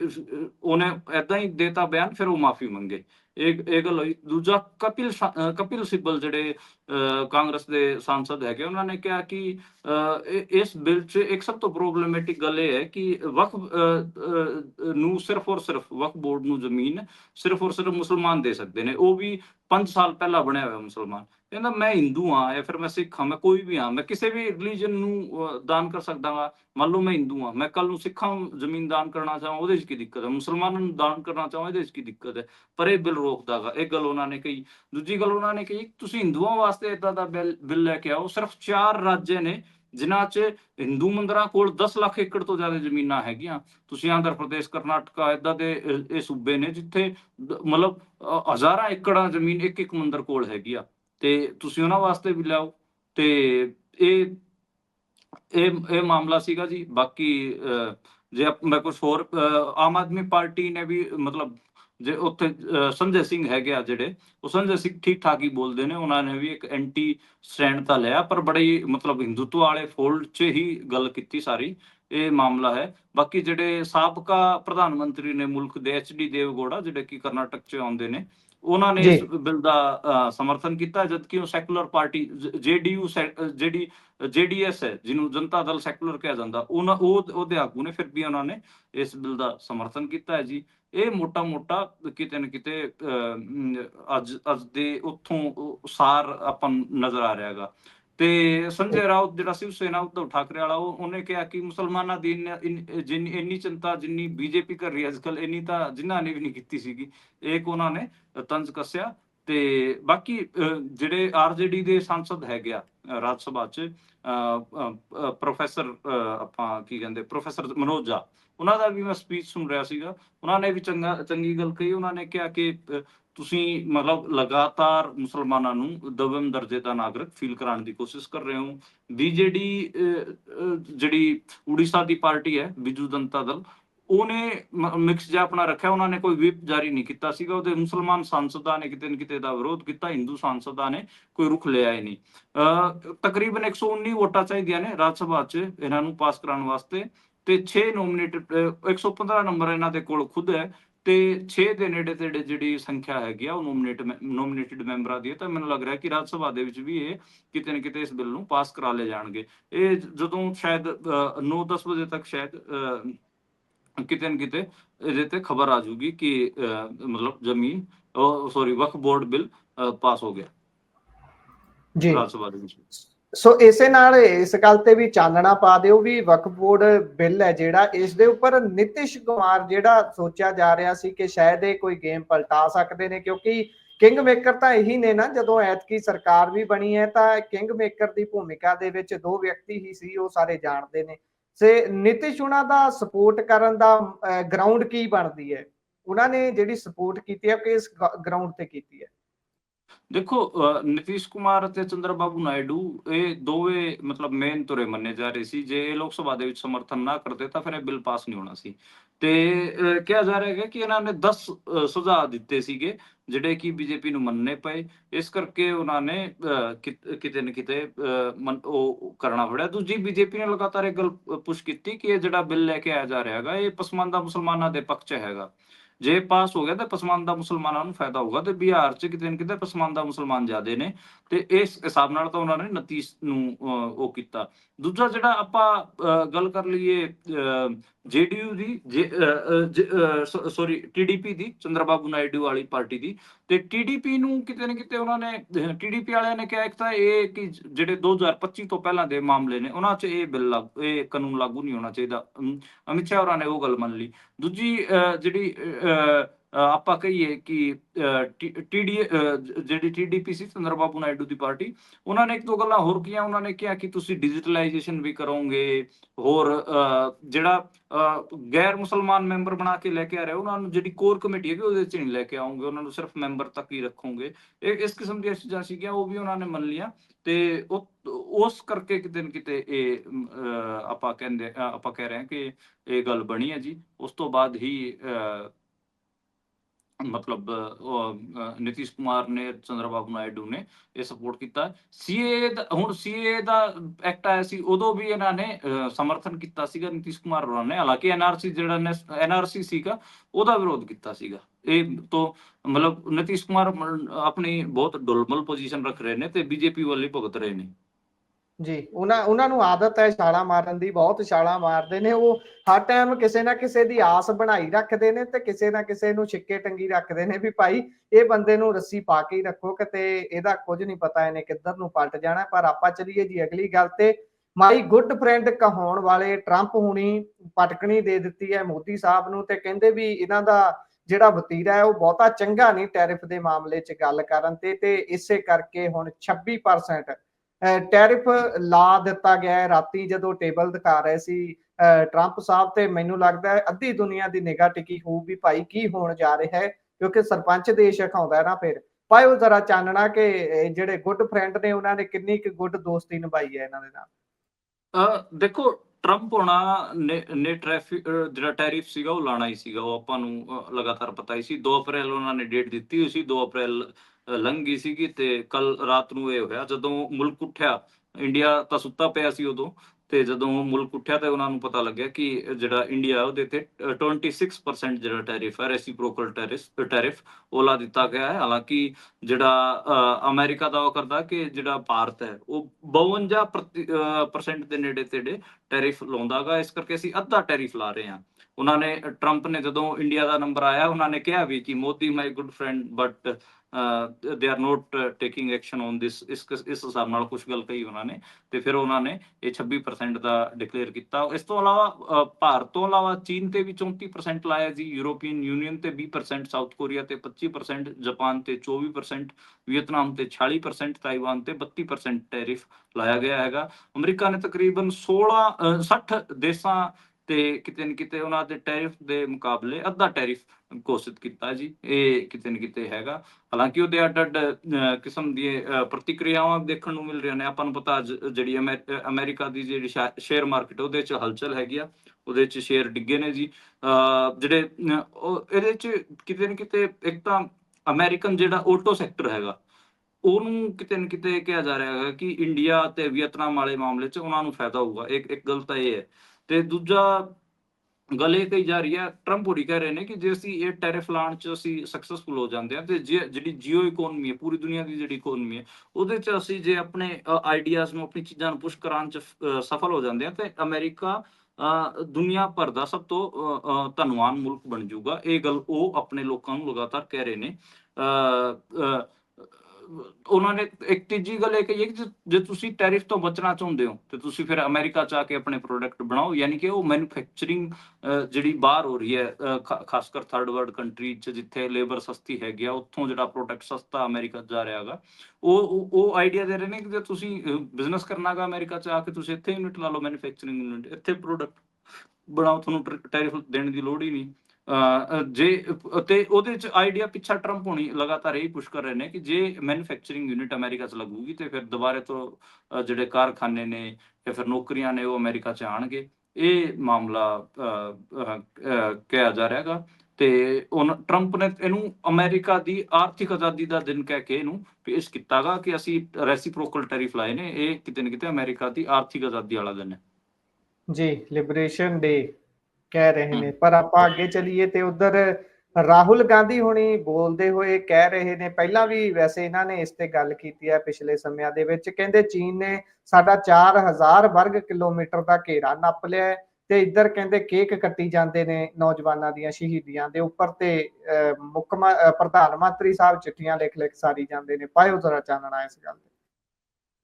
ਉਹਨੇ ਐਦਾਂ ਹੀ ਦੇਤਾ ਬਿਆਨ ਫਿਰ ਉਹ ਮਾਫੀ ਮੰਗੇ। ਇਹ ਇਹ ਗੱਲ ਦੂਜਾ ਕਪਿਲ ਕਪਿਲ ਸਿੱਬਲ ਜਿਹੜੇ ਅ, ਕਾਂਗਰਸ ਦੇ ਸਾਂਸਦ ਹੈਗੇ ਉਹਨਾਂ ਨੇ ਕਿਹਾ ਕਿ ਅ, ਇਸ ਬਿੱਲ 'ਚ ਇੱਕ ਸਭ ਤੋਂ ਪ੍ਰੋਬਲਮੈਟਿਕ ਗੱਲ ਇਹ ਹੈ ਕਿ ਵਕਫ ਅ, ਅ, ਨੂੰ ਸਿਰਫ ਔਰ ਸਿਰਫ ਵਕਫ ਬੋਰਡ ਨੂੰ ਜ਼ਮੀਨ ਸਿਰਫ ਔਰ ਸਿਰਫ ਮੁਸਲਮਾਨ ਦੇ ਸਕਦੇ ਨੇ। ਉਹ ਵੀ 5 ਸਾਲ ਪਹਿਲਾਂ ਬਣਿਆ ਹੋਇਆ ਮੁਸਲਮਾਨ। ਕਹਿੰਦਾ ਮੈਂ ਹਿੰਦੂ ਹਾਂ ਜਾਂ ਫਿਰ ਮੈਂ ਸਿੱਖ ਹਾਂ, ਮੈਂ ਕੋਈ ਵੀ ਹਾਂ, ਮੈਂ ਕਿਸੇ ਵੀ ਰਿਲੀਜਨ ਨੂੰ ਦਾਨ ਕਰ ਸਕਦਾ ਹਾਂ ਮੰਨ ਲਓ ਮੈਂ ਹਿੰਦੂ ਹਾਂ, ਮੈਂ ਕੱਲ ਨੂੰ ਸਿੱਖਾਂ ਨੂੰ ਜ਼ਮੀਨ ਦਾਨ ਕਰਨਾ ਚਾਹਾਂ, ਉਹਦੇ 'ਚ ਕੀ ਦਿੱਕਤ ਹੈ? ਮੁਸਲਮਾਨਾਂ ਨੂੰ ਦਾਨ ਕਰਨਾ ਚਾਹਾਂ, ਇਹਦੇ 'ਚ ਕੀ ਦਿੱਕਤ ਹੈ? ਪਰ ਇਹ ਬਿੱਲ ਰੋਕਦਾਗਾ ਇਹ ਗੱਲ ਉਹਨਾਂ ਨੇ ਕਹੀ। ਦੂਜੀ ਗੱਲ ਉਹਨਾਂ ਨੇ ਕਹੀ, ਤੁਸੀਂ ਹਿੰਦੂਆਂ ਵਾਸਤੇ ਇਦਾਂ ਦਾ ਬਿੱਲ ਬਿੱਲ ਲੈ ਕੇ ਆਓ, ਸਿਰਫ ਚਾਰ ਰਾਜੇ ਨੇ ਜਿਨ੍ਹਾਂ 'ਚ ਹਿੰਦੂ ਮੰਦਰਾਂ ਕੋਲ 10 ਲੱਖ ਏਕੜ ਤੋਂ ਜ਼ਿਆਦਾ ਜ਼ਮੀਨਾਂ ਹੈਗੀਆਂ। ਤੁਸੀਂ ਆਂਧਰ ਪ੍ਰਦੇਸ਼ ਕਰਨਾਟਕਾ ਇਦਾਂ ਦੇ ਇਹ ਸੂਬੇ ਨੇ ਜਿੱਥੇ ਮਤਲਬ ਹਜ਼ਾਰਾਂ ਏਕੜਾਂ ਜ਼ਮੀਨ ਇੱਕ ਇੱਕ ਮੰਦਰ ਕੋਲ ਹੈਗੀ ਆ। ਤੇ ਤੁਸੀਂ ਉਹਨਾਂ ਵਾਸਤੇ ਵੀ ਲਿਆਓ। ਤੇ ਇਹ ਇਹ ਇਹ ਮਾਮਲਾ ਸੀਗਾ ਜੀ। ਬਾਕੀ ਅ, ਜੇ ਮੈਂ ਕੁਝ ਹੋਰ ਆਮ ਆਦਮੀ ਪਾਰਟੀ ਨੇ ਵੀ ਮਤਲਬ ਜੇ ਉੱਥੇ ਅ, ਸੰਜੇ ਸਿੰਘ ਹੈਗੇ ਆ ਜਿਹੜੇ ਉਹ ਸੰਜੇ ਸਿੰਘ ਠੀਕ ਠਾਕ ਹੀ ਬੋਲਦੇ ਨੇ ਉਹਨਾਂ ਨੇ ਵੀ ਇੱਕ ਐਂਟੀ ਸਟੈਂਡ ਤਾਂ ਲਿਆ ਪਰ ਬੜੇ ਮਤਲਬ ਹਿੰਦੂਤਵ ਵਾਲੇ ਫੋਲਡ 'ਚ ਹੀ ਗੱਲ ਕੀਤੀ ਸਾਰੀ। ਇਹ ਮਾਮਲਾ ਹੈ। ਬਾਕੀ ਜਿਹੜੇ ਸਾਬਕਾ ਪ੍ਰਧਾਨ ਮੰਤਰੀ ਨੇ ਮੁਲਕ ਦੇ ਐਚ ਡੀ ਦੇਵਗੌੜਾ ਜਿਹੜੇ ਕਿ ਕਰਨਾਟਕ 'ਚ ਆਉਂਦੇ ਨੇ ਉਹਨਾਂ ਨੇ। ਇਸ ਬਿੱਲ ਦਾ ਸਮਰਥਨ ਕੀਤਾ ਜਦਕਿ ਉਹ ਸੈਕੂਲਰ ਪਾਰਟੀ ਜੇਡੀਯੂ ਜਿਹੜੀ ਜੇਡੀਐਸ ਹੈ ਜਿਹਨੂੰ ਜਨਤਾ ਦਲ ਸੈਕੂਲਰ ਕਿਹਾ ਜਾਂਦਾ ਉਹਨਾਂ ਉਹ ਉਹਦੇ ਆਗੂ ਨੇ ਫਿਰ ਵੀ ਉਹਨਾਂ ਨੇ ਇਸ ਬਿੱਲ ਦਾ ਸਮਰਥਨ ਕੀਤਾ ਹੈ ਜੀ। ਇਹ ਮੋਟਾ ਮੋਟਾ ਕਿਤੇ ਨਾ ਕਿਤੇ ਅੱਜ ਅੱਜ ਦੇ ਉੱਥੋਂ ਸਾਰ ਆਪਾਂ ਨਜ਼ਰ ਆ ਰਿਹਾਗਾ ਤੇ ਸੰਜੇ ਰਾਉਤ ਜਿਹੜਾ ਸ਼ਿਵ ਸੈਨਾ ਉद्धਵ ਠਾਕਰੇ ਵਾਲਾ ਉਹ ਉਹਨੇ ਕਿਹਾ ਕਿ ਮੁਸਲਮਾਨਾਂ ਦੀ ਜਿੰਨੀ ਇੰਨੀ ਚਿੰਤਾ ਜਿੰਨੀ ਬੀਜੇਪੀ ਕਰ ਰਹੀ ਅੱਜਕੱਲ ਇੰਨੀ ਤਾਂ ਜਿਨ੍ਹਾਂ ਨੇ ਵੀ ਨਹੀਂ ਕੀਤੀ ਸੀਗੀ ਇੱਕ ਉਹਨਾਂ ਨੇ ਤੰਜ ਕੱਸਿਆ। ਤੇ ਬਾਕੀ ਅ, ਜਿਹੜੇ ਆਰਜੇਡੀ ਦੇ ਸੰਸਦ ਹੈਗੇ ਆ ਰਾਜ ਸਭਾ ਚ ਅ, ਪ੍ਰੋਫੈਸਰ ਆਪਾਂ ਕੀ ਕਹਿੰਦੇ ਪ੍ਰੋਫੈਸਰ ਮਨੋਜ ਜਾ ਉਹਨਾਂ ਦਾ ਵੀ ਮੈਂ ਸਪੀਚ ਸੁਣ ਰਿਹਾ ਸੀਗਾ। ਉਹਨਾਂ ਨੇ ਵੀ ਚੰਗਾ ਚੰਗੀ ਗੱਲ ਕਹੀ ਉਹਨਾਂ ਨੇ ਕਿਹਾ ਕਿ ਤੁਸੀਂ ਮਤਲਬ ਲਗਾਤਾਰ ਮੁਸਲਮਾਨਾਂ ਨੂੰ ਦਵਮ ਦਰਜੇ ਦਾ ਨਾਗਰਿਕ ਫੀਲ ਕਰਾਉਣ ਦੀ ਕੋਸ਼ਿਸ਼ ਕਰ ਰਹੇ ਹੋ। ਬੀਜੇਡੀ ਜਿਹੜੀ ਉੜੀਸਾ ਦੀ ਪਾਰਟੀ ਹੈ, ਬਿਜੂ ਜਨਤਾ ਦਲ, ਉਹਨੇ ਮਿਕਸ ਜਿਹਾ ਆਪਣਾ ਰੱਖਿਆ। ਉਹਨਾਂ ਨੇ ਕੋਈ ਵਿਪ ਜਾਰੀ ਨਹੀਂ ਕੀਤਾ ਸੀਗਾ। ਉਹਦੇ ਮੁਸਲਮਾਨ ਸੰਸਦਾਂ ਨੇ ਕਿਤੇ ਨਾ ਕਿਤੇ ਦਾ ਵਿਰੋਧ ਕੀਤਾ। ਹਿੰਦੂ ਸੰਸਦਾਂ ਨੇ ਕੋਈ ਰੁਖ ਲਿਆ ਹੀ ਨਹੀਂ। ਅਹ, ਤਕਰੀਬਨ 119 ਵੋਟਾਂ ਚਾਹੀਦੀਆਂ ਨੇ ਰਾਜ ਸਭਾ 'ਚ ਇਹਨਾਂ ਨੂੰ ਪਾਸ ਕਰਾਉਣ ਵਾਸਤੇ। ਤੇ 6 ਨੋਮੀਨੇਟਡ 115 ਨੰਬਰ ਇਹਨਾਂ ਦੇ ਕੋਲ ਖੁਦ ਹੈ। ਤੇ 6 ਦੇ ਨੇੜੇ ਤੇੜੇ ਜਿਹੜੀ ਸੰਖਿਆ ਹੈਗੀ ਆ ਉਹ ਨੋਮੀਨੇਟ ਨੋਮੀਨੇਟਡ ਮੈਂਬਰਾਂ ਦੀ ਹੈ ਤਾਂ ਮੈਨੂੰ ਲੱਗ ਰਿਹਾ ਕਿ ਰਾਜ ਸਭਾ ਦੇ ਵਿੱਚ ਵੀ ਇਹ ਕਿਤੇ ਨਾ ਕਿਤੇ ਇਸ ਬਿੱਲ ਨੂੰ ਪਾਸ ਕਰਾ ਲਏ ਜਾਣਗੇ। ਇਹ ਜਦੋਂ ਸ਼ਾਇਦ 9-10 ਵਜੇ ਤੱਕ ਸ਼ਾਇਦ ਕਿਤੇ ਨਾ ਕਿਤੇ ਇਹਦੇ ਤੇ ਖਬਰ ਆ ਜੂਗੀ ਕਿ ਮਤਲਬ ਜ਼ਮੀਨ ਸੌਰੀ ਵਕਫ ਬੋਰਡ ਬਿੱਲ ਪਾਸ ਹੋ ਗਿਆ। ਜੀ। ਰਾਜ ਸਭਾ ਦੇ ਵਿੱਚ। ਸੋ ਇਸੇ ਨਾਲ ਇਸ ਗੱਲ ਤੇ ਵੀ ਚਾਨਣਾ ਪਾ ਦਿਓ ਵੀ ਵਕਫ ਬੋਰਡ ਬਿੱਲ ਹੈ ਜਿਹੜਾ, ਇਸ ਦੇ ਉੱਪਰ ਨਿਤਿਸ਼ ਕੁਮਾਰ ਜਿਹੜਾ ਸੋਚਿਆ ਜਾ ਰਿਹਾ ਸੀ ਕਿ ਸ਼ਾਇਦ ਇਹ ਕੋਈ ਗੇਮ ਪਲਟਾ ਸਕਦੇ ਨੇ, ਕਿਉਂਕਿ ਕਿੰਗ ਮੇਕਰ ਤਾਂ ਇਹੀ ਨੇ ਨਾ, ਜਦੋਂ ਐਤਕੀ ਸਰਕਾਰ ਵੀ ਬਣੀ ਹੈ ਤਾਂ ਕਿੰਗ ਮੇਕਰ ਦੀ ਭੂਮਿਕਾ ਦੇ ਵਿੱਚ ਦੋ ਵਿਅਕਤੀ ਹੀ ਸੀ, ਉਹ ਸਾਰੇ ਜਾਣਦੇ ਨੇ। ਸੇ ਨਿਤਿਸ਼ ਉਹਨਾਂ ਦਾ ਸਪੋਰਟ ਕਰਨ ਦਾ ਗਰਾਊਂਡ ਕੀ ਬਣਦੀ ਹੈ? ਉਹਨਾਂ ਨੇ ਜਿਹੜੀ ਸਪੋਰਟ ਕੀਤੀ ਹੈ ਕਿ ਇਸ ਗਰਾਊਂਡ ਤੇ ਕੀਤੀ ਹੈ? ਦੇਖੋ ਅਹ, ਨਿਤੀਸ਼ ਕੁਮਾਰ ਅਤੇ ਚੰਦਰ ਬਾਬੂ ਨਾਇਡੂ ਇਹ ਦੋਵੇਂ ਮਤਲਬ ਮੇਨ ਤੁਰੇ ਮੰਨੇ ਜਾ ਰਹੇ ਸੀ। ਜੇ ਇਹ ਲੋਕ ਦੇ ਵਿੱਚ ਸਮਰਥਨ ਨਾ ਕਰਦੇ ਤਾਂ ਫਿਰ ਇਹ ਬਿੱਲ ਪਾਸ ਨਹੀਂ ਹੋਣਾ ਸੀ। ਤੇ ਅਹ, ਕਿਹਾ ਜਾ ਰਿਹਾ ਹੈ ਕਿ ਇਹਨਾਂ ਨੇ 10 ਅਹ, ਸੁਝਾਅ ਦਿੱਤੇ ਸੀਗੇ ਜਿਹੜੇ ਕਿ ਬੀਜੇਪੀ ਨੂੰ ਮੰਨਣੇ ਪਏ। ਇਸ ਕਰਕੇ ਉਹਨਾਂ ਨੇ ਅਹ, ਕਿਤ- ਕਿਤੇ ਨਾ ਕਿਤੇ ਅਹ, ਮੰਨ- ਉਹ ਕਰਨਾ ਪੜਿਆ ਦੂਜੀ ਬੀਜੇਪੀ ਨੇ ਲਗਾਤਾਰ ਇਹ ਗੱਲ ਪੁਸ਼ ਕੀਤੀ ਕਿ ਇਹ ਜਿਹੜਾ ਬਿੱਲ ਲੈ ਕੇ ਆਇਆ ਜਾ ਰਿਹਾ ਹੈਗਾ ਇਹ ਪਸਮੰਦਾ ਮੁਸਲਮਾਨਾਂ ਦੇ ਪੱਖ 'ਚ ਹੈਗਾ। ਜੇ ਪਾਸ ਹੋ ਗਿਆ ਤਾਂ ਪਸਮਾਨਦਾ ਮੁਸਲਮਾਨਾਂ ਨੂੰ ਫਾਇਦਾ ਹੋਊਗਾ ਤੇ ਬਿਹਾਰ 'ਚ ਕਿਤੇ ਨਾ ਕਿਤੇ ਪਸਮਾਨਦਾ ਮੁਸਲਮਾਨ ਜ਼ਿਆਦੇ ਨੇ ਤੇ ਇਸ ਹਿਸਾਬ ਨਾਲ ਤਾਂ ਉਹਨਾਂ ਨੇ ਨਤੀਜ ਨੂੰ ਅਹ, ਉਹ ਕੀਤਾ। ਦੂਜਾ ਜਿਹੜਾ ਆਪਾਂ ਅਹ, ਗੱਲ ਕਰ ਲਈਏ ਜੇਡੀਯੂ ਦੀ ਸੌਰੀ ਟੀਡੀਪੀ ਦੀ ਚੰਦਰਬਾਬੂ ਨਾਇਡੂ ਵਾਲੀ ਪਾਰਟੀ ਦੀ। ਤੇ ਟੀਡੀਪੀ ਨੂੰ ਕਿਤੇ ਨਾ ਕਿਤੇ ਉਹਨਾਂ ਨੇ ਟੀਡੀਪੀ ਵਾਲਿਆਂ ਨੇ ਕਿਹਾ ਇੱਕ ਤਾਂ ਇਹ ਕਿ ਜਿਹੜੇ 2025 ਤੋਂ ਪਹਿਲਾਂ ਦੇ ਮਾਮਲੇ ਨੇ ਉਹਨਾਂ 'ਚ ਇਹ ਬਿੱਲ ਲਾਗੂ ਇਹ ਕਾਨੂੰਨ ਲਾਗੂ ਨਹੀਂ ਹੋਣਾ ਚਾਹੀਦਾ। ਅਮਿਤ ਸ਼ਾਹ ਹੋਰਾਂ ਨੇ ਉਹ ਗੱਲ ਮੰਨ ਲਈ। ਦੂਜੀ ਅਹ, ਜਿਹੜੀ ਅਹ, ਆਪਾਂ ਕਹੀਏ ਕਿ ਟੀਡੀ ਜਿਹੜੀ ਟੀਡੀਪੀ ਸੀ ਚੰਦਰਬਾਬੂ ਨਾਇਡੂ ਦੀ ਪਾਰਟੀ ਉਹਨਾਂ ਨੇ ਇੱਕ ਦੋ ਗੱਲਾਂ ਹੋਰ ਕੀਆਂ। ਉਹਨਾਂ ਨੇ ਕਿਹਾ ਕਿ ਤੁਸੀਂ ਡਿਜੀਟਲਾਈਜੇਸ਼ਨ ਵੀ ਕਰੋਗੇ ਹੋਰ ਜਿਹੜਾ ਗੈਰ ਮੁਸਲਮਾਨ ਮੈਂਬਰ ਬਣਾ ਕੇ ਲੈ ਕੇ ਆ ਰਹੇ ਉਹਨਾਂ ਨੂੰ ਜਿਹੜੀ ਕੋਰ ਕਮੇਟੀ ਹੈਗੀ ਉਹਦੇ ਚ ਨਹੀਂ ਲੈ ਕੇ ਆਉਂਗੇ। ਉਹਨਾਂ ਨੂੰ ਸਿਰਫ ਮੈਂਬਰ ਤੱਕ ਹੀ ਰੱਖੋਗੇ। ਇਹ ਇਸ ਕਿਸਮ ਦੀਆਂ ਚੀਜ਼ਾਂ ਸੀਗੀਆਂ ਉਹ ਵੀ ਉਹਨਾਂ ਨੇ ਮੰਨ ਲਿਆ ਤੇ ਉਹ ਉਸ ਕਰਕੇ ਕਿਤੇ ਨਾ ਕਿਤੇ ਇਹ ਆਪਾਂ ਕਹਿੰਦੇ ਆਪਾਂ ਕਹਿ ਰਹੇ ਹਾਂ ਕਿ ਇਹ ਗੱਲ ਬਣੀ ਹੈ ਜੀ। ਉਸ ਤੋਂ ਬਾਅਦ ਹੀ ਅਹ, ਮਤਲਬ ਨਿਤੀਸ਼ ਕੁਮਾਰ ਨੇ ਚੰਦਰਬਾਬੂ ਨਾਇਡੂ ਨੇ ਇਹ ਸਪੋਰਟ ਕੀਤਾ। ਸੀਏ ਹੁਣ ਸੀਏ ਦਾ ਐਕਟ ਆਇਆ ਸੀ, ਉਦੋਂ ਵੀ ਇਹਨਾਂ ਨੇ ਸਮਰਥਨ ਕੀਤਾ ਸੀਗਾ ਨਿਤੀਸ਼ ਕੁਮਾਰ ਹੋਰਾਂ ਨੇ। ਹਾਲਾਂਕਿ ਐਨਆਰਸੀ ਜਿਹੜਾ ਐਨਆਰਸੀ ਸੀਗਾ, ਉਹਦਾ ਵਿਰੋਧ ਕੀਤਾ ਸੀਗਾ। ਇਹ ਤੋਂ ਮਤਲਬ ਨਿਤੀਸ਼ ਕੁਮਾਰ ਆਪਣੀ ਬਹੁਤ ਡੁਲਮਲ ਪੋਜੀਸ਼ਨ ਰੱਖ ਰਹੇ ਨੇ ਤੇ ਬੀਜੇਪੀ ਵੱਲ ਹੀ ਭੁਗਤ ਰਹੇ ਨੇ। ਜੀ, ਉਹਨਾਂ ਉਹਨਾਂ ਨੂੰ ਆਦਤ ਹੈ ਛਾਲਾਂ ਮਾਰਨ ਦੀ, ਬਹੁਤ ਛਾਲਾਂ ਮਾਰਦੇ ਨੇ, ਉਹ ਹਰ ਟਾਈਮ ਕਿਸੇ ਨਾ ਕਿਸੇ ਦੀ ਆਸ ਬਣਾਈ ਰੱਖਦੇ ਨੇ ਤੇ ਕਿਸੇ ਨਾ ਕਿਸੇ ਨੂੰ ਛਿੱਕੇ ਟੰਗੀ ਰੱਖਦੇ ਨੇ ਵੀ ਭਾਈ ਇਹ ਬੰਦੇ ਨੂੰ ਰੱਸੀ ਪਾ ਕੇ ਹੀ ਰੱਖੋ ਕਿਤੇ ਇਹਦਾ ਕੁਝ ਨਹੀਂ ਪਤਾ ਇਹਨੇ ਕਿੱਧਰ ਨੂੰ ਪਲਟ ਜਾਣਾ, ਪਰ ਆਪਾਂ ਚਲੀਏ ਜੀ ਅਗਲੀ ਗੱਲ ਤੇ। ਮਾਈ ਗੁੱਡ ਫਰੈਂਡ ਕਹਾਉਣ ਵਾਲੇ ਟਰੰਪ ਹੁਣੀ ਪਟਕਣੀ ਦੇ ਦਿੱਤੀ ਹੈ ਮੋਦੀ ਸਾਹਿਬ ਨੂੰ ਤੇ ਕਹਿੰਦੇ ਵੀ ਇਹਨਾਂ ਦਾ ਜਿਹੜਾ ਵਤੀਰਾ ਹੈ ਉਹ ਬਹੁਤਾ ਚੰਗਾ ਨਹੀਂ ਟੈਰਿਫ ਦੇ ਮਾਮਲੇ 'ਚ ਗੱਲ ਕਰਨ ਤੇ ਤੇ ਇਸੇ ਕਰਕੇ ਹੁਣ 26% ਟੈਰਿਫ ਲਾ ਦਿੱਤਾ ਗਿਆ ਹੈ। ਰਾਤੀ ਜਦੋਂ ਟੇਬਲ ਦਿਖਾ ਰਹੇ ਸੀ ਟਰੰਪ ਸਾਹਿਬ ਤੇ ਮੈਨੂੰ ਲੱਗਦਾ ਹੈ ਅੱਧੀ ਦੁਨੀਆ ਦੀ ਨਿਗਾਹ ਟਿਕੀ ਹੋਊ ਵੀ ਭਾਈ, ਕੀ ਹੋਣ ਜਾ ਰਿਹਾ ਹੈ? ਕਿਉਂਕਿ ਸਰਪੰਚ ਦੇਸ਼ ਖਾਉਂਦਾ ਨਾ ਫਿਰ। ਪਾਇਓ ਜ਼ਰਾ ਚਾਨਣਾ ਕਿ ਜਿਹੜੇ ਗੁੱਡ ਫਰੈਂਡ ਨੇ, ਉਹਨਾਂ ਨੇ ਕਿੰਨੀ ਕੁ ਗੁੱਡ ਦੋਸਤੀ ਨਿਭਾਈ ਹੈ ਇਹਨਾਂ ਦੇ ਨਾਲ। ਦੇਖੋ, ਟਰੰਪ ਹੋਣਾ ਨੇ ਟ੍ਰੈਫਿਕ ਜਿਹੜਾ ਟੈਰਿਫ ਸੀਗਾ, ਉਹ ਲਾਣਾ ਹੀ ਸੀਗਾ। ਉਹ ਆਪਾਂ ਨੂੰ ਲਗਾਤਾਰ ਪਤਾ ਹੀ ਸੀ। 2 ਅਪ੍ਰੈਲ ਉਹਨਾਂ ਨੇ ਡੇਟ ਦਿੱਤੀ ਹੋਈ ਸੀ। 2 ਅਪ੍ਰੈਲ ਲੰਘ ਗਈ ਸੀਗੀ ਤੇ ਕੱਲ ਰਾਤ ਨੂੰ ਇਹ ਹੋਇਆ। ਜਦੋਂ ਮੁਲਕ ਉੱਠਿਆ, ਇੰਡੀਆ ਤਾਂ ਸੁੱਤਾ ਪਿਆ ਸੀ ਉਦੋਂ, ਤੇ ਜਦੋਂ ਮੁਲਕ ਉੱਠਿਆ ਤੇ ਉਹਨਾਂ ਨੂੰ ਪਤਾ ਲੱਗਿਆ ਕਿ ਜਿਹੜਾ ਇੰਡੀਆ ਉਹਦੇ ਤੇ 26% ਜਿਹੜਾ ਟੈਰਿਫ ਹੈ ਰੈਸੀਪ੍ਰੋਕਲ ਟੈਰਿਫ ਟੈਰਿਫ, ਉਹ ਦਿੱਤਾ ਗਿਆ ਹੈ। ਹਾਲਾਂਕਿ ਜਿਹੜਾ ਅਮਰੀਕਾ ਦਾ ਉਹ ਕਰਦਾ ਕਿ ਜਿਹੜਾ ਭਾਰਤ ਹੈ, ਉਹ 52% ਦੇ ਨੇੜੇ ਤੇੜੇ ਟੈਰਿਫ ਲਾਉਂਦਾਗਾ ਇਸ ਕਰਕੇ ਅਸੀਂ ਅੱਧਾ ਟੈਰਿਫ ਲਾ ਰਹੇ ਹਾਂ। ਉਹਨਾਂ ਨੇ, ਟਰੰਪ ਨੇ ਜਦੋਂ ਇੰਡੀਆ ਦਾ ਨੰਬਰ ਆਇਆ, ਉਹਨਾਂ ਨੇ ਕਿਹਾ ਵੀ ਕਿ Modi my good friend but they are not taking action on this ਇਸ ਇਸ ਹਿਸਾਬ ਨਾਲ ਕੁਝ ਗੱਲ ਕਹੀ ਉਹਨਾਂ ਨੇ ਤੇ ਫਿਰ ਉਹਨਾਂ ਨੇ ਇਹ 26% ਦਾ ਡਿਕਲੇਅਰ ਕੀਤਾ। ਇਸ ਤੋਂ ਇਲਾਵਾ ਭਾਰਤ ਤੋਂ ਇਲਾਵਾ ਚੀਨ ਤੇ ਵੀ 34% ਲਾਇਆ ਜੀ ਯੂਰੋਪੀਅਨ ਯੂਨੀਅਨ ਤੇ 20% ਸਾਊਥ ਕੋਰੀਆ ਤੇ 25% ਜਾਪਾਨ ਤੇ 24% ਵੀਅਤਨਾਮ ਤੇ 46% ਤਾਈਵਾਨ ਤੇ 32% ਟੈਰਿਫ ਲਾਇਆ ਗਿਆ ਹੈਗਾ। ਅਮਰੀਕਾ ਨੇ ਤਕਰੀਬਨ 16 ਅਹ, 60 ਦੇਸ਼ਾਂ ਤੇ ਕਿਤੇ ਨਾ ਕਿਤੇ ਉਹਨਾਂ ਦੇ ਟੈਰਿਫ ਦੇ ਮੁਕਾਬਲੇ ਅੱਧਾ ਟੈਰਿਫ ਘੋਸ਼ਿਤ ਕੀਤਾ ਜੀ ਇਹ ਕਿਤੇ ਨਾ ਕਿਤੇ ਹੈਗਾ। ਹਾਲਾਂਕਿ ਉਹਦੇ ਅੱਡ ਅੱਡ ਕਿਸਮ ਦੀ ਪ੍ਰਤੀਕਿਰਿਆਵਾਂ ਦੇਖਣ ਨੂੰ ਮਿਲ ਰਹੀਆਂ ਨੇ। ਆਪਾਂ ਨੂੰ ਪਤਾ ਜਿਹੜੀ ਅਮਰੀਕਾ ਦੀ ਜਿਹੜੀ ਸ਼ੇਅਰ ਮਾਰਕੀਟ ਉਹਦੇ ਚ ਹਲਚਲ ਹੈਗੀ ਆ। ਉਹਦੇ ਚ ਸ਼ੇਅਰ ਡਿੱਗੇ ਨੇ ਜੀ। ਅਹ, ਜਿਹੜੇ ਇਹਦੇ ਚ ਕਿਤੇ ਨਾ ਕਿਤੇ ਇੱਕ ਤਾਂ ਅਮਰੀਕਨ ਜਿਹੜਾ ਆਟੋ ਸੈਕਟਰ ਹੈਗਾ ਉਹਨੂੰ ਕਿਤੇ ਨਾ ਕਿਤੇ ਕਿਹਾ ਜਾ ਰਿਹਾ ਹੈਗਾ ਕਿ ਇੰਡੀਆ ਤੇ ਵੀਅਤਨਾਮ ਵਾਲੇ ਮਾਮਲੇ 'ਚ ਉਹਨਾਂ ਨੂੰ ਫਾਇਦਾ ਹੋਊਗਾ। ਇੱਕ ਇੱਕ ਗੱਲ ਤਾਂ ਇਹ ਹੈ ਤੇ ਦੂਜਾ ਗੱਲ ਇਹ ਕਹੀ ਜਾ ਰਹੀ ਹੈ ਟਰੰਪ ਹੋਰੀ ਕਹਿ ਰਹੇ ਨੇ ਕਿ ਜੇ ਅਸੀਂ ਇਹ ਟੈਰਿਫ ਲਾਉਣ 'ਚ ਅਸੀਂ ਸਕਸੈਸਫੁਲ ਹੋ ਜਾਂਦੇ ਹਾਂ ਤੇ ਜਿਹੜੀ ਜੀਓ ਇਕਨੋਮੀ ਹੈ ਪੂਰੀ ਦੁਨੀਆ ਦੀ ਜਿਹੜੀ ਇਕਨੋਮੀ ਹੈ ਉਹਦੇ 'ਚ ਅਸੀਂ ਜੇ ਆਪਣੇ ਆਈਡੀਆਜ਼ ਨੂੰ ਆਪਣੀ ਚੀਜ਼ਾਂ ਨੂੰ ਪੁਸ਼ ਕਰਾਉਣ 'ਚ ਸਫਲ ਹੋ ਜਾਂਦੇ ਹਾਂ ਤੇ ਅਮਰੀਕਾ ਅ, ਦੁਨੀਆ ਭਰ ਦਾ ਸਭ ਤੋਂ ਅ, ਧਨਵਾਨ ਮੁਲਕ ਬਣ ਜਾਊਗਾ। ਇਹ ਗੱਲ ਉਹ ਆਪਣੇ ਲੋਕਾਂ ਨੂੰ ਲਗਾਤਾਰ ਕਹਿ ਰਹੇ ਨੇ। ਅ, ਅ, ਉਹਨਾਂ ਨੇ ਇੱਕ ਤੀਜੀ ਗੱਲ ਇਹ ਕਹੀ ਕਿ ਜੇ- ਤੁਸੀਂ ਟੈਰਿਫ ਤੋਂ ਬਚਣਾ ਚਾਹੁੰਦੇ ਹੋ, ਤੇ ਤੁਸੀਂ ਫਿਰ ਅਮਰੀਕਾ ਚ ਆ ਕੇ ਆਪਣੇ ਪ੍ਰੋਡਕਟ ਬਣਾਓ, ਯਾਨੀ ਕਿ ਉਹ ਮੈਨੂਫੈਕਚਰਿੰਗ ਜਿਹੜੀ ਬਾਹਰ ਹੋ ਰਹੀ ਹੈ ਖਾਸ ਕਰ ਥਰਡ ਵਰਲਡ ਕੰਟਰੀ ਚ ਜਿੱਥੇ ਲੇਬਰ ਸਸਤੀ ਹੈਗੀ ਆ, ਉੱਥੋਂ ਜਿਹੜਾ ਪ੍ਰੋਡਕਟ ਸਸਤਾ ਅਮਰੀਕਾ ਜਾ ਰਿਹਾ ਹੈਗਾ, ਉਹ, ਉਹ- ਆਈਡੀਆ ਦੇ ਰਹੇ ਨੇ ਕਿ ਜੇ ਤੁਸੀਂ ਬਿਜ਼ਨਸ ਕਰਨਾਗਾ ਅਮਰੀਕਾ ਚ ਆ ਕੇ, ਤੁਸੀਂ ਇੱਥੇ ਯੂਨਿਟ ਲਾ ਲਓ ਮੈਨੂਫੈਕਚਰਿੰਗ ਯੂਨਿਟ ਇੱਥੇ ਪ੍ਰੋਡਕਟ ਬਣਾਓ, ਤੁਹਾਨੂੰ ਟੈਰਿਫ ਦੇਣ ਦੀ ਲੋੜ ਹੀ ਨਹੀਂ। ਜੇ, ਤੇ ਉਹਦੇ ਚ ਆਈਡੀਆ ਪਿੱਛਾ ਟਰੰਪ ਹੋਣੀ ਲਗਾਤਾਰ ਇਹ ਪੁਸ਼ ਕਰ ਰਹੇ ਨੇ ਕਿ ਜੇ ਮੈਨੂਫੈਕਚਰਿੰਗ ਯੂਨਿਟ ਅਮਰੀਕਾ ਚ ਲੱਗੂਗੀ ਤੇ ਫਿਰ ਦੁਬਾਰੇ ਤੋਂ ਜਿਹੜੇ ਕਾਰਖਾਨੇ ਨੇ ਜਾਂ ਫਿਰ ਨੌਕਰੀਆਂ ਨੇ ਉਹ ਅਮਰੀਕਾ ਚ ਆਣਗੇ। ਇਹ ਮਾਮਲਾ ਕਿਹਾ ਜਾ ਰਿਹਾ ਤੇ ਉਹ ਟਰੰਪ ਨੇ ਇਹਨੂੰ ਅਮਰੀਕਾ ਦੀ ਆਰਥਿਕ ਆਜ਼ਾਦੀ ਦਾ ਦਿਨ ਕਹਿ ਕੇ ਇਹਨੂੰ ਪੇਸ਼ ਕੀਤਾਗਾ ਕਿ ਅਸੀਂ ਰੈਸੀਪ੍ਰੋਕਲ ਟੈਰਿਫ ਲਾਏ ਨੇ, ਇਹ ਕਿਤੇ ਨਾ ਕਿਤੇ ਅਮਰੀਕਾ ਦੀ ਆਰਥਿਕ ਆਜ਼ਾਦੀ ਵਾਲਾ ਦਿਨ ਹੈ। ਜੀ ਲਿਬਰੇਸ਼ਨ ਡੇ ਕਹਿ ਰਹੇ ਨੇ। ਪਰ ਆਪਾਂ ਅੱਗੇ ਚੱਲੀਏ ਤੇ ਉਧਰ ਰਾਹੁਲ ਗਾਂਧੀ ਹੁਣੀ ਬੋਲਦੇ ਹੋਏ ਕਹਿ ਰਹੇ ਨੇ। ਪਹਿਲਾਂ ਵੀ ਵੈਸੇ ਇਹਨਾਂ ਨੇ ਇਸ ਤੇ ਗੱਲ ਕੀਤੀ ਹੈ ਪਿਛਲੇ ਸਮਿਆਂ ਦੇ ਵਿੱਚ। ਕਹਿੰਦੇ ਚੀਨ ਨੇ ਸਾਡਾ 4000 ਵਰਗ ਕਿਲੋਮੀਟਰ ਦਾ ਘੇਰਾ ਨੱਪ ਲਿਆ ਤੇ ਇੱਧਰ ਕਹਿੰਦੇ ਕੇਕ ਕੱਟੀ ਜਾਂਦੇ ਨੇ ਨੌਜਵਾਨਾਂ ਦੀਆਂ ਸ਼ਹੀਦੀਆਂ ਦੇ ਉੱਪਰ ਤੇ ਮੁੱਖ ਪ੍ਰਧਾਨ ਮੰਤਰੀ ਸਾਹਿਬ ਚਿੱਠੀਆਂ ਲਿਖ ਲਿਖ ਸਾਰੀ ਜਾਂਦੇ ਨੇ। ਪਾਇਓ ਜ਼ਰਾ ਚਾਨਣਾ ਇਸ ਗੱਲ ਤੇ।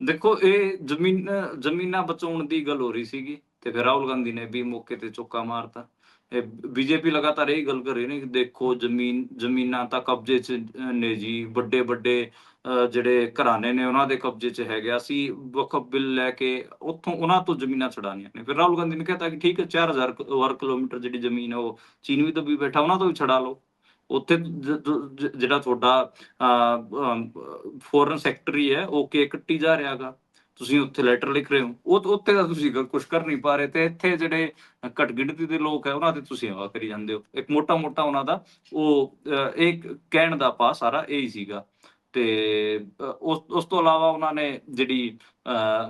ਦੇਖੋ ਇਹ ਜ਼ਮੀਨ ਜ਼ਮੀਨਾਂ ਬਚਾਉਣ ਦੀ ਗੱਲ ਹੋ ਰਹੀ ਸੀਗੀ। ਤੇ ਫਿਰ ਰਾਹੁਲ ਗਾਂਧੀ ਨੇ ਵੀ ਮੌਕੇ ਤੇ ਚੁੱਕਾ ਮਾਰਤਾ। ਇਹ ਬੀਜੇਪੀ ਲਗਾਤਾਰ ਇਹ ਗੱਲ ਕਰ ਰਹੀ ਨੇ ਕਿ ਦੇਖੋ ਜ਼ਮੀਨ, ਜ਼ਮੀਨਾਂ ਤਾਂ ਕਬਜ਼ੇ 'ਚ ਨੇ ਜੀ। ਵੱਡੇ ਵੱਡੇ ਜਿਹੜੇ ਘਰਾਣੇ ਨੇ ਉਹਨਾਂ ਦੇ ਕਬਜ਼ੇ 'ਚ ਹੈਗੇ ਅਸੀਂ ਵਕਫ ਬਿੱਲ ਲੈ ਕੇ ਉੱਥੋਂ ਉਹਨਾਂ ਤੋਂ ਜ਼ਮੀਨਾਂ ਛਡਾਣੀਆਂ ਨੇ। ਫਿਰ ਰਾਹੁਲ ਗਾਂਧੀ ਨੇ ਕਹਿਤਾ ਕਿ ਠੀਕ ਹੈ 4000 ਵਰਗ ਕਿਲੋਮੀਟਰ ਜਿਹੜੀ ਜ਼ਮੀਨ ਹੈ ਉਹ ਚੀਨਵੀ ਤੋਂ ਵੀ ਬੈਠਾ, ਉਹਨਾਂ ਤੋਂ ਵੀ ਛਡਾ ਲਓ। ਉੱਥੇ ਜਿਹੜਾ ਤੁਹਾਡਾ ਫੋਰਨ ਸੈਕਟਰੀ ਹੈ, ਉਹ ਕੇ ਕੱਟੀ ਜਾ ਰਿਹਾਗਾ ਤੁਸੀਂ ਉੱਥੇ ਲੈਟਰ ਲਿਖ ਰਹੇ ਹੋ। ਉਹ ਉੱਥੇ ਤਾਂ ਤੁਸੀਂ ਕੁਝ ਕਰ ਨਹੀਂ ਪਾ ਰਹੇ ਤੇ ਇੱਥੇ ਜਿਹੜੇ ਘੱਟ ਗਿਣਤੀ ਦੇ ਲੋਕ ਹੈ, ਉਹਨਾਂ ਤੇ ਤੁਸੀਂ ਹਵਾ ਕਰੀ ਜਾਂਦੇ ਹੋ। ਇੱਕ ਮੋਟਾ ਮੋਟਾ ਉਹਨਾਂ ਦਾ ਉਹ ਇੱਕ ਕਹਿਣ ਦਾ ਪਾ ਸਾਰਾ ਇਹ ਹੀ ਸੀਗਾ। ਤੇ ਉਸ ਉਸ ਤੋਂ ਇਲਾਵਾ ਉਹਨਾਂ ਨੇ ਜਿਹੜੀ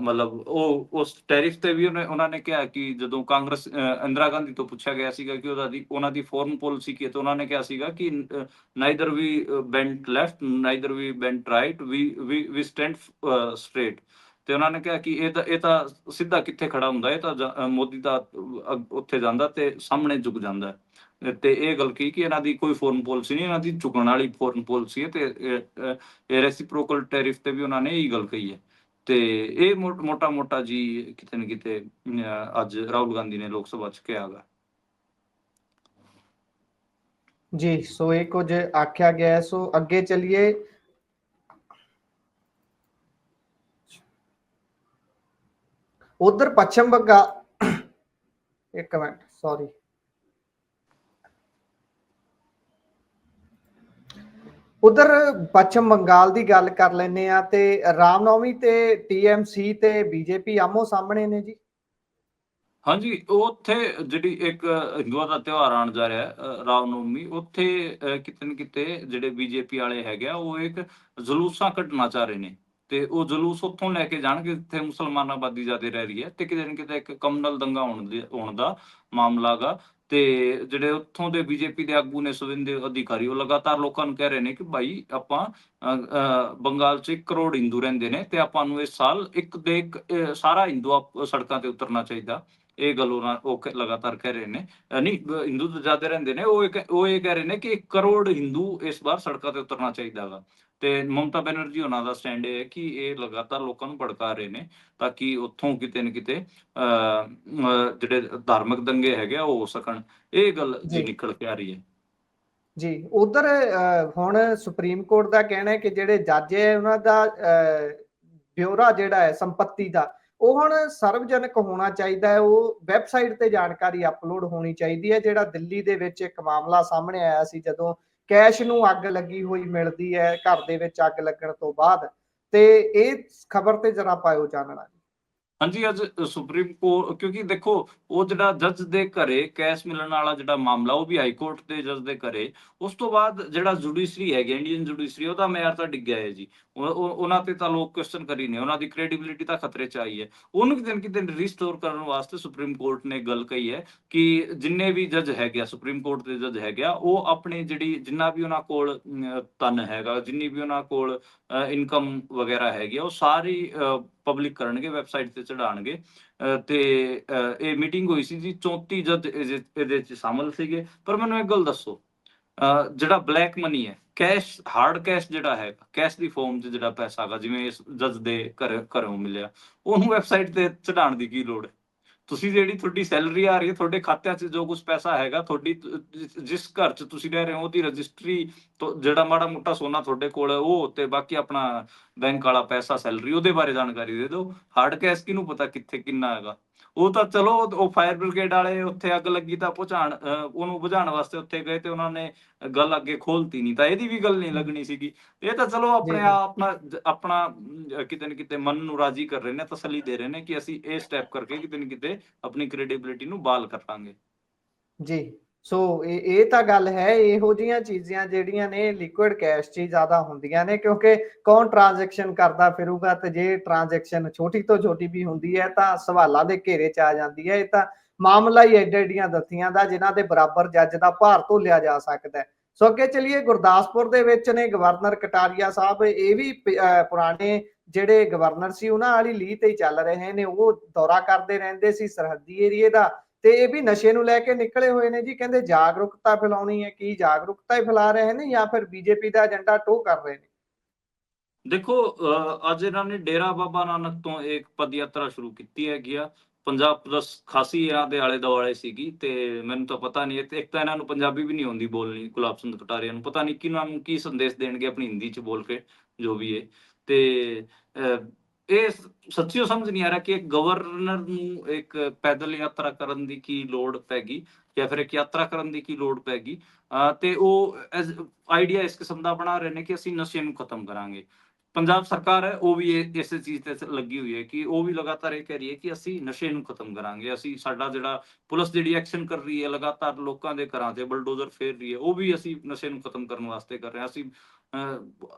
ਮਤਲਬ ਉਹ ਉਸ ਟੈਰਿਫ ਤੇ ਵੀ ਉਹਨਾਂ ਨੇ ਕਿਹਾ ਕਿ ਜਦੋਂ ਕਾਂਗਰਸ ਇੰਦਰਾ ਗਾਂਧੀ ਤੋਂ ਪੁੱਛਿਆ ਗਿਆ ਸੀਗਾ ਕਿ ਉਹਦਾ ਦੀ ਉਹਨਾਂ ਦੀ ਫੋਰਨ ਪਾਲਿਸੀ ਕੀ ਹੈ, ਤਾਂ ਉਹਨਾਂ ਨੇ ਕਿਹਾ ਸੀਗਾ ਕਿ neither we bent left neither we bent right we we stand straight ਤੇ ਉਹਨਾਂ ਨੇ ਕਿਹਾ ਕਿ ਇਹ ਤਾਂ ਇਹ ਤਾਂ ਸਿੱਧਾ ਕਿੱਥੇ ਖੜਾ ਹੁੰਦਾ, ਇਹ ਤਾਂ ਮੋਦੀ ਦਾ ਉੱਥੇ ਜਾਂਦਾ ਤੇ ਸਾਹਮਣੇ ਝੁਕ ਜਾਂਦਾ। ਤੇ ਇਹ ਗੱਲ ਕੀ ਕਿ ਇਹਨਾਂ ਦੀ ਕੋਈ ਫੋਰਨ ਪਾਲਿਸੀ ਨਹੀਂ, ਇਹਨਾਂ ਦੀ ਝੁਕਣ ਵਾਲੀ ਫੋਰਨ ਪਾਲਿਸੀ ਹੈ ਤੇ ਇਹ- ਰੈਸੀਪ੍ਰੋਕਲ ਟੈਰਿਫ ਤੇ ਵੀ ਉਹਨਾਂ ਨੇ ਇਹੀ ਗੱਲ ਕਹੀ ਹੈ। ਤੇ ਇਹ ਮੋਟਾ ਮੋਟਾ ਜੀ ਕਿਤੇ ਨਾ ਕਿਤੇ ਅੱਜ ਰਾਹੁਲ ਗਾਂਧੀ ਨੇ ਲੋਕ ਸਭਾ ਚ ਕਿਹਾਗਾ ਜੀ, ਸੋ ਇਹ ਕੁਝ ਆਖਿਆ ਗਿਆ ਸੋ ਅੱਗੇ ਚੱਲੀਏ। ਉਧਰ ਪੱਛਮ ਬੰਗਾਲ ਇੱਕ ਮਿੰਟ ਸੌਰੀ ਉਧਰ ਪੱਛਮ ਬੰਗਾਲ ਦੀ ਗੱਲ ਕਰ ਲੈਨੇ ਆ ਤੇ ਰਾਮਨੌਮੀ ਤੇ ਟੀਐਮਸੀ ਤੇ ਬੀਜੇਪੀ ਆਮੋ ਸਾਹਮਣੇ ਨੇ ਜੀ ਹਾਂਜੀ ਉੱਥੇ ਜਿਹੜੀ ਇੱਕ ਹਿੰਦੂਆਂ ਦਾ ਤਿਉਹਾਰ ਆਉਣ ਜਾ ਰਿਹਾ ਹੈ ਅ, ਰਾਮ ਨਵਮੀ ਉੱਥੇ ਕਿਤੇ ਨਾ ਕਿਤੇ ਜਿਹੜੇ ਬੀਜੇਪੀ ਵਾਲੇ ਹੈਗੇ ਆ ਉਹ ਇੱਕ ਜਲੂਸਾਂ ਕੱਢਣਾ ਚਾਹ ਰਹੇ ਨੇ ਤੇ ਉਹ ਜਲੂਸ ਉੱਥੋਂ ਲੈ ਕੇ ਜਾਣਗੇ ਜਿੱਥੇ ਮੁਸਲਮਾਨ ਆਬਾਦੀ ਜ਼ਿਆਦਾ ਰਹਿ ਰਹੀ ਹੈ ਤੇ ਕਿਤੇ ਨਾ ਕਿਤੇ ਇੱਕ ਕਮਨਲ ਦੰਗਾ ਹੋਣ ਦੇ, ਹੋਣ ਦਾ ਮਾਮਲਾ ਗਾ। ਤੇ ਜਿਹੜੇ ਉੱਥੋਂ ਦੇ ਬੀਜੇਪੀ ਦੇ ਆਗੂ ਨੇ ਸੁਵਿੰਦੇ ਅਧਿਕਾਰੀ, ਉਹ ਲਗਾਤਾਰ ਲੋਕਾਂ ਨੂੰ ਕਹਿ ਰਹੇ ਨੇ ਕਿ ਭਾਈ ਆਪਾਂ ਬੰਗਾਲ 'ਚ 1 ਕਰੋੜ ਹਿੰਦੂ ਰਹਿੰਦੇ ਨੇ ਤੇ ਆਪਾਂ ਨੂੰ ਇਸ ਸਾਲ ਇੱਕ ਦੇ ਇੱਕ ਸਾਰਾ ਹਿੰਦੂ ਆਪ- ਸੜਕਾਂ ਤੇ ਉਤਰਨਾ ਚਾਹੀਦਾ। ਇਹ ਗੱਲ ਉਹਨਾਂ ਉਹ ਲਗਾਤਾਰ ਕਹਿ ਰਹੇ ਨੇ। ਨਹੀਂ ਹਿੰਦੂ ਤਾਂ ਜ਼ਿਆਦਾ ਰਹਿੰਦੇ ਨੇ। ਉਹ ਉਹ ਇਹ ਕਹਿ ਰਹੇ ਨੇ ਕਿ 1 ਕਰੋੜ ਹਿੰਦੂ ਇਸ ਵਾਰ ਸੜਕਾਂ ਤੇ ਉਤਰਨਾ ਚਾਹੀਦਾ ਵਾ। ਤੇ ਮਮਤਾ ਬੈਨਰਜੀ ਉਹਨਾਂ ਦਾ ਸਟੈਂਡ ਹੈ ਕਿ ਇਹ ਲਗਾਤਾਰ ਲੋਕਾਂ ਨੂੰ ਭੜਕਾ ਰਹੇ ਨੇ ਤਾਂ ਕਿ ਉੱਥੋਂ ਕਿਤੇ ਨਾ ਕਿਤੇ ਜਿਹੜੇ ਧਾਰਮਿਕ ਦੰਗੇ ਹੈਗੇ ਆ ਉਹ ਹੋ ਸਕਣ। ਇਹ ਗੱਲ ਜੀ। ਨਿਕਲ ਕੇ ਆ ਰਹੀ ਹੈ। ਜੀ ਉਧਰ ਹੁਣ ਸੁਪਰੀਮ ਕੋਰਟ ਦਾ ਕਹਿਣਾ ਹੈ ਕਿ ਜਿਹੜੇ ਜੱਜ ਹੈ ਉਹਨਾਂ ਦਾ ਬਿਊਰਾ ਜਿਹੜਾ ਹੈ ਸੰਪਤੀ ਦਾ ਉਹ ਹੁਣ ਸਰਵਜਨਕ ਹੋਣਾ ਚਾਹੀਦਾ ਹੈ, ਉਹ ਵੈਬਸਾਈਟ ਤੇ ਜਾਣਕਾਰੀ ਅਪਲੋਡ ਹੋਣੀ ਚਾਹੀਦੀ ਹੈ, ਜਿਹੜਾ ਦਿੱਲੀ ਦੇ ਵਿੱਚ ਇੱਕ ਮਾਮਲਾ ਸਾਹਮਣੇ ਆਇਆ ਸੀ, ਜਦੋਂ ਕੈਸ਼ ਨੂੰ ਅੱਗ ਲੱਗੀ ਹੋਈ ਮਿਲਦੀ ਹੈ, ਘਰ ਦੇ ਵਿੱਚ ਅੱਗ ਲੱਗਣ ਤੋਂ ਬਾਅਦ, ਤੇ ਇਹ ਖਬਰ ਤੇ ਜਰਾ ਪਾਇਓ ਚਾਨਣਾ ਹਾਂਜੀ ਅੱਜ ਸੁਪਰੀਮ ਕੋਰਟ ਕਿਉਂਕਿ ਦੇਖੋ ਉਹ ਜਿਹੜਾ ਜੱਜ ਦੇ ਘਰੇ ਕੈਸ਼ ਮਿਲਣ ਵਾਲਾ ਜਿਹੜਾ ਮਾਮਲਾ ਉਹ ਵੀ ਹਾਈ ਕੋਰਟ ਦੇ ਜੱਜ ਦੇ ਘਰੇ ਉਸ ਤੋਂ ਬਾਅਦ ਜਿਹੜਾ ਜੁਡੀਸ਼ਰੀ ਹੈਗੀ ਇੰਡੀਅਨ ਜੁਡੀਸ਼ਰੀ ਉਹਦਾ ਮਿਆਰ ਤਾਂ ਡਿੱਗਿਆ ਹੈ ਜੀ। ਉਹਨਾਂ ਤੇ ਤਾਂ ਲੋਕ ਕੁਐਸਚਨ ਕਰੀ ਨੇ ਉਹਨਾਂ ਦੀ ਕ੍ਰੈਡੀਬਿਲਿਟੀ ਤਾਂ ਖਤਰੇ 'ਚ ਆਈ ਹੈ। ਉਹਨੂੰ ਕਿਤੇ ਨਾ ਕਿਤੇ ਰੀਸਟੋਰ ਕਰਨ ਵਾਸਤੇ ਸੁਪਰੀਮ ਕੋਰਟ ਨੇ ਗੱਲ ਕਹੀ ਹੈ ਕਿ ਜਿੰਨੇ ਵੀ ਜੱਜ ਹੈਗੇ ਆ ਸੁਪਰੀਮ ਕੋਰਟ ਦੇ ਜੱਜ ਹੈਗੇ ਆ ਉਹ ਆਪਣੀ ਜਿਹੜੀ ਜਿੰਨਾ ਵੀ ਉਹਨਾਂ ਕੋਲ ਅਮ, ਧਨ ਹੈਗਾ ਜਿੰਨੀ ਵੀ ਉਹਨਾਂ ਕੋਲ ਇਨਕਮ ਵਗੈਰਾ ਹੈਗੀ ਆ ਉਹ ਸਾਰੀ ਪਬਲਿਕ ਕਰਨਗੇ ਵੈਬਸਾਈਟ ਤੇ ਚੜਾਣਗੇ ਤੇ ਇਹ ਮੀਟਿੰਗ ਹੋਈ ਸੀ ਜੀ 34 ਜਦ ਇਹਦੇ ਚ ਸ਼ਾਮਲ ਸੀਗੇ। ਪਰ ਮੈਨੂੰ ਇੱਕ ਗੱਲ ਦੱਸੋ ਜਿਹੜਾ ਬਲੈਕ ਮਨੀ ਹੈ ਕੈਸ਼ ਹਾਰਡ ਕੈਸ਼ ਜਿਹੜਾ ਹੈ ਕੈਸ਼ ਦੀ ਫਾਰਮ 'ਚ ਜਿਹੜਾ ਪੈਸਾ ਹੈਗਾ, ਜਿਵੇਂ ਇਸ ਜੱਜ ਦੇ ਘਰ, ਘਰੋਂ ਮਿਲਿਆ, ਉਹਨੂੰ ਵੈਬਸਾਈਟ ਤੇ ਚੜਾਉਣ ਦੀ ਕੀ ਲੋੜ ਹੈ? ਤੁਸੀਂ ਜਿਹੜੀ ਤੁਹਾਡੀ ਸੈਲਰੀ ਆ ਰਹੀ ਹੈ, ਤੁਹਾਡੇ ਖਾਤਿਆਂ 'ਚ ਜੋ ਕੁਝ ਪੈਸਾ ਹੈਗਾ, ਤੁਹਾਡੀ ਜਿਸ- ਘਰ 'ਚ ਤੁਸੀਂ ਰਹਿ ਰਹੇ ਹੋ, ਉਹਦੀ ਰਜਿਸਟਰੀ ਜਿਹੜਾ ਮਾੜਾ ਮੋਟਾ ਸੋਨਾ ਤੁਹਾਡੇ ਕੋਲ ਹੈ, ਉਹ ਤੇ ਬਾਕੀ ਆਪਣਾ ਬੈਂਕ ਵਾਲਾ ਪੈਸਾ ਸੈਲਰੀ ਉਹਦੇ ਬਾਰੇ ਜਾਣਕਾਰੀ ਦੇ ਦਿਓ। ਹਾਰਡ ਕੈਸ਼ ਕਿਹਨੂੰ ਪਤਾ ਕਿੱਥੇ ਕਿੰਨਾ ਹੈਗਾ। ਉਹ ਤਾਂ ਚਲੋ ਉਹ ਫਾਇਰ ਬ੍ਰਿਗੇਡ ਵਾਲੇ ਉੱਥੇ ਅੱਗ ਲੱਗੀ ਤਾਂ ਪਹੁੰਚਾਣ ਉਹਨੂੰ ਬੁਝਾਉਣ ਵਾਸਤੇ ਉੱਥੇ ਗਏ ਤੇ ਉਹਨਾਂ ਨੇ ਗੱਲ ਅੱਗੇ ਖੋਲਤੀ ਨਹੀਂ। ਤਾਂ ਇਹਦੀ ਵੀ ਗੱਲ ਨਹੀਂ ਲੱਗਣੀ ਸੀਗੀ। ਇਹ ਤਾਂ ਚਲੋ ਆਪਣੇ। ਆਪਣਾ ਆਪਣਾ ਕਿਤੇ ਨਾ ਕਿਤੇ ਮਨ ਨੂੰ ਰਾਜੀ ਕਰ ਰਹੇ ਨੇ ਤਸੱਲੀ ਦੇ ਰਹੇ ਨੇ ਕਿ ਅਸੀਂ ਇਹ ਸਟੈਪ ਕਰਕੇ ਕਿਤੇ ਨਾ ਕਿਤੇ ਆਪਣੀ ਕ੍ਰੈਡੀਬਿਲਿਟੀ ਨੂੰ ਬਾਲ ਕਰਾਂਗੇ ਜੀ। ਸੋ ਇਹ ਇਹ ਤਾਂ ਗੱਲ ਹੈ, ਇਹੋ ਜੀਆਂ ਚੀਜ਼ਾਂ ਜਿਹੜੀਆਂ ਨੇ ਲਿਕੁਇਡ ਕੈਸ਼ 'ਚ ਜ਼ਿਆਦਾ ਹੁੰਦੀਆਂ ਨੇ, ਕਿਉਂਕਿ ਕੌਣ ਟ੍ਰਾਂਜੈਕਸ਼ਨ ਕਰਦਾ ਫਿਰੂਗਾ ਤੇ ਜੇ ਟ੍ਰਾਂਜੈਕਸ਼ਨ ਛੋਟੀ ਤੋਂ ਛੋਟੀ ਵੀ ਹੁੰਦੀ ਹੈ ਤਾਂ ਸਵਾਲਾਂ ਦੇ ਘੇਰੇ 'ਚ ਆ ਜਾਂਦੀ ਹੈ, ਇਹ ਤਾਂ ਮਾਮਲਾ ਹੀ ਐਡੇ ਐਡੀਆਂ ਦਾ, ਜਿਨ੍ਹਾਂ ਦੇ ਬਰਾਬਰ ਜੱਜ ਦਾ ਭਾਰ ਧੋਲਿਆ ਜਾ ਸਕਦਾ ਹੈ। ਸੋ ਅੱਗੇ ਚਲਿਏ, ਗੁਰਦਾਸਪੁਰ ਦੇ ਵਿੱਚ ਨੇ ਗਵਰਨਰ ਕਟਾਰੀਆ ਸਾਹਿਬ, ਇਹ ਵੀ ਪੁਰਾਣੇ ਜਿਹੜੇ ਗਵਰਨਰ ਸੀ, ਉਹਨਾਂ ਵਾਲੀ ਲੀਹ ਤੇ ਹੀ ਚੱਲ ਰਹੇ ਨੇ, ਉਹ ਦੌਰਾ ਕਰਦੇ ਰਹਿੰਦੇ ਸੀ ਸਰਹੱਦੀ ਏਰੀਏ ਦਾ। ਤੇ ਇਹ ਵੀ ਨਸ਼ੇ ਨੂੰ ਲੈ ਕੇ ਨਿਕਲੇ ਹੋਏ ਨੇ ਜੀ, ਕਹਿੰਦੇ ਜਾਗਰੂਕਤਾ ਫੈਲਾਉਣੀ ਹੈ, ਕੀ ਜਾਗਰੂਕਤਾ ਹੀ ਫੈਲਾ ਰਹੇ ਨੇ ਜਾਂ ਫਿਰ ਬੀਜੇਪੀ ਦਾ ਏਜੰਡਾ ਟੋ ਕਰ ਰਹੇ ਨੇ? ਦੇਖੋ ਅੱਜ ਇਹਨਾਂ ਨੇ ਡੇਰਾ ਬਾਬਾ ਨਾਨਕ ਤੋਂ ਇੱਕ ਪਦ ਯਾਤਰਾ ਸ਼ੁਰੂ ਕੀਤੀ ਹੈਗੀ ਆ। ਪੰਜਾਬ ਪਲਸ ਖਾਸੀ ਇਹਨਾਂ ਦੇ ਆਲੇ ਦੁਆਲੇ ਸੀਗੀ ਤੇ ਮੈਨੂੰ ਤਾਂ ਪਤਾ ਨਹੀਂ, ਇੱਕ ਤਾਂ ਇਹਨਾਂ ਨੂੰ ਪੰਜਾਬੀ ਵੀ ਨਹੀਂ ਆਉਂਦੀ ਬੋਲਣੀ, ਗੁਲਾਬ ਸਿੰਘ ਕਟਾਰੀਆ ਨੂੰ। ਪਤਾ ਨਹੀਂ ਕਿਹਨਾਂ ਨੂੰ ਕੀ ਸੰਦੇਸ਼ ਦੇਣਗੇ ਆਪਣੀ ਹਿੰਦੀ ਚ ਬੋਲ ਕੇ, ਜੋ ਵੀ ਹੈ ਤੇ ਇਹ ਸੱਚੀਓ ਸਮਝ ਨਹੀਂ ਆ ਰਿਹਾ ਕਿ ਇੱਕ ਗਵਰਨਰ ਨੂੰ ਇੱਕ ਪੈਦਲ ਯਾਤਰਾ ਕਰਨ ਦੀ ਕੀ ਲੋੜ ਪੈਗੀ ਜਾਂ ਫਿਰ ਇੱਕ ਯਾਤਰਾ ਕਰਨ ਦੀ ਕੀ ਲੋੜ ਪੈਗੀ। ਤੇ ਉਹ ਆਈਡੀਆ ਇਸ ਕਿਸਮ ਦਾ ਬਣਾ ਰਹੇ ਨੇ ਕਿ ਅਸੀਂ ਨਸ਼ੇ ਨੂੰ ਖਤਮ ਕਰਾਂਗੇ। ਪੰਜਾਬ ਸਰਕਾਰ ਹੈ, ਉਹ ਵੀ ਇਹ- ਇਸੇ ਚੀਜ਼ ਤੇ ਲੱਗੀ ਹੋਈ ਹੈ ਕਿ ਉਹ ਵੀ ਲਗਾਤਾਰ ਇਹ ਕਹਿ ਰਹੀ ਹੈ ਕਿ ਅਸੀਂ ਨਸ਼ੇ ਨੂੰ ਖਤਮ ਕਰਾਂਗੇ। ਅਸੀਂ ਸਾਡਾ ਜਿਹੜਾ ਪੁਲਿਸ ਜਿਹੜੀ ਐਕਸ਼ਨ ਕਰ ਰਹੀ ਹੈ, ਲਗਾਤਾਰ ਲੋਕਾਂ ਦੇ ਘਰਾਂ ਤੇ ਬਲਡੋਜ਼ਰ ਫੇਰ ਰਹੀ ਹੈ, ਉਹ ਵੀ ਅਸੀਂ ਨਸ਼ੇ ਨੂੰ ਖਤਮ ਕਰਨ ਵਾਸਤੇ ਕਰ ਰਹੇ ਹਾਂ। ਅਸੀਂ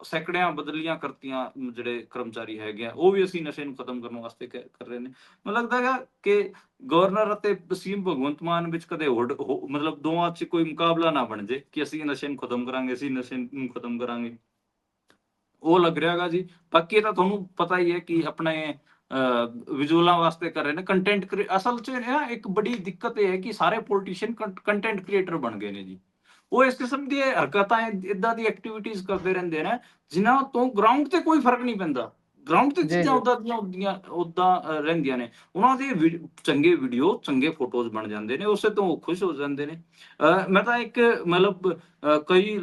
ਸੈਂਕੜਿਆਂ ਬਦਲੀਆਂ ਕਰਤੀਆਂ ਜਿਹੜੇ ਕਰਮਚਾਰੀ ਹੈਗੇ ਆ, ਉਹ ਵੀ ਅਸੀਂ ਨਸ਼ੇ ਨੂੰ ਖਤਮ ਕਰਨ ਵਾਸਤੇ ਕਰ ਰਹੇ ਨੇ। ਮੈਨੂੰ ਲੱਗਦਾ ਹੈ ਕਿ ਗਵਰਨਰ ਅਤੇ ਸੀਐਮ ਭਗਵੰਤ ਮਾਨ ਵਿੱਚ ਕਦੇ ਮਤਲਬ ਦੋਵਾਂ 'ਚ ਕੋਈ ਮੁਕਾਬਲਾ ਨਾ ਬਣ ਜੇ ਕਿ ਅਸੀਂ ਨਸ਼ੇ ਨੂੰ ਖਤਮ ਕਰਾਂਗੇ, ਅਸੀਂ ਨਸ਼ੇ ਨੂੰ ਖਤਮ ਕਰਾਂਗੇ। ਉਹ ਲੱਗ ਰਿਹਾਗਾ ਜੀ। ਬਾਕੀ ਤਾਂ ਤੁਹਾਨੂੰ ਪਤਾ ਹੀ ਹੈ ਕਿ ਆਪਣੇ ਵਿਜ਼ੂਅਲਾਂ ਵਾਸਤੇ ਕਰ ਰਹੇ ਨੇ। ਕੰਟੈਂਟ ਅਸਲ 'ਚ ਨਾ ਇੱਕ ਬੜੀ ਦਿੱਕਤ ਇਹ ਹੈ ਕਿ ਸਾਰੇ ਪੋਲੀਟੀਸ਼ੀਅਨ ਕੰਟੈਂਟ ਕ੍ਰੀਏਟਰ ਬਣ ਗਏ ਨੇ ਜੀ। ਉਹ ਇਸ ਕਿਸਮ ਦੀ ਹਰਕਤਾਂ ਇਦਾਂ ਦੀ ਐਕਟੀਵਿਟੀਜ਼ ਕਰਦੇ ਰਹਿੰਦੇ ਨੇ ਜਿਨ੍ਹਾਂ ਤੋਂ ਗਰਾਊਂਡ ਤੇ ਕੋਈ ਫ਼ਰਕ ਨਹੀਂ ਪੈਂਦਾ। ਗਰਾਊਂਡ ਤੇ ਜੀ, ਚੀਜ਼ਾਂ ਜੀ। ਉਦਾਂ ਦੀਆਂ ਉਦੀਆਂ ਉਦਾਂ ਰਹਿੰਦੀਆਂ ਨੇ। ਉਹਨਾਂ ਦੇ ਚੰਗੇ ਵੀਡੀਓ ਚੰਗੇ ਫੋਟੋਜ਼ ਬਣ ਜਾਂਦੇ ਨੇ ਉਸੇ ਤੋਂ ਉਹ ਖੁਸ਼ ਹੋ ਜਾਂਦੇ ਨੇ। ਮੈਂ ਤਾਂ ਇੱਕ ਮਤਲਬ ਕਈ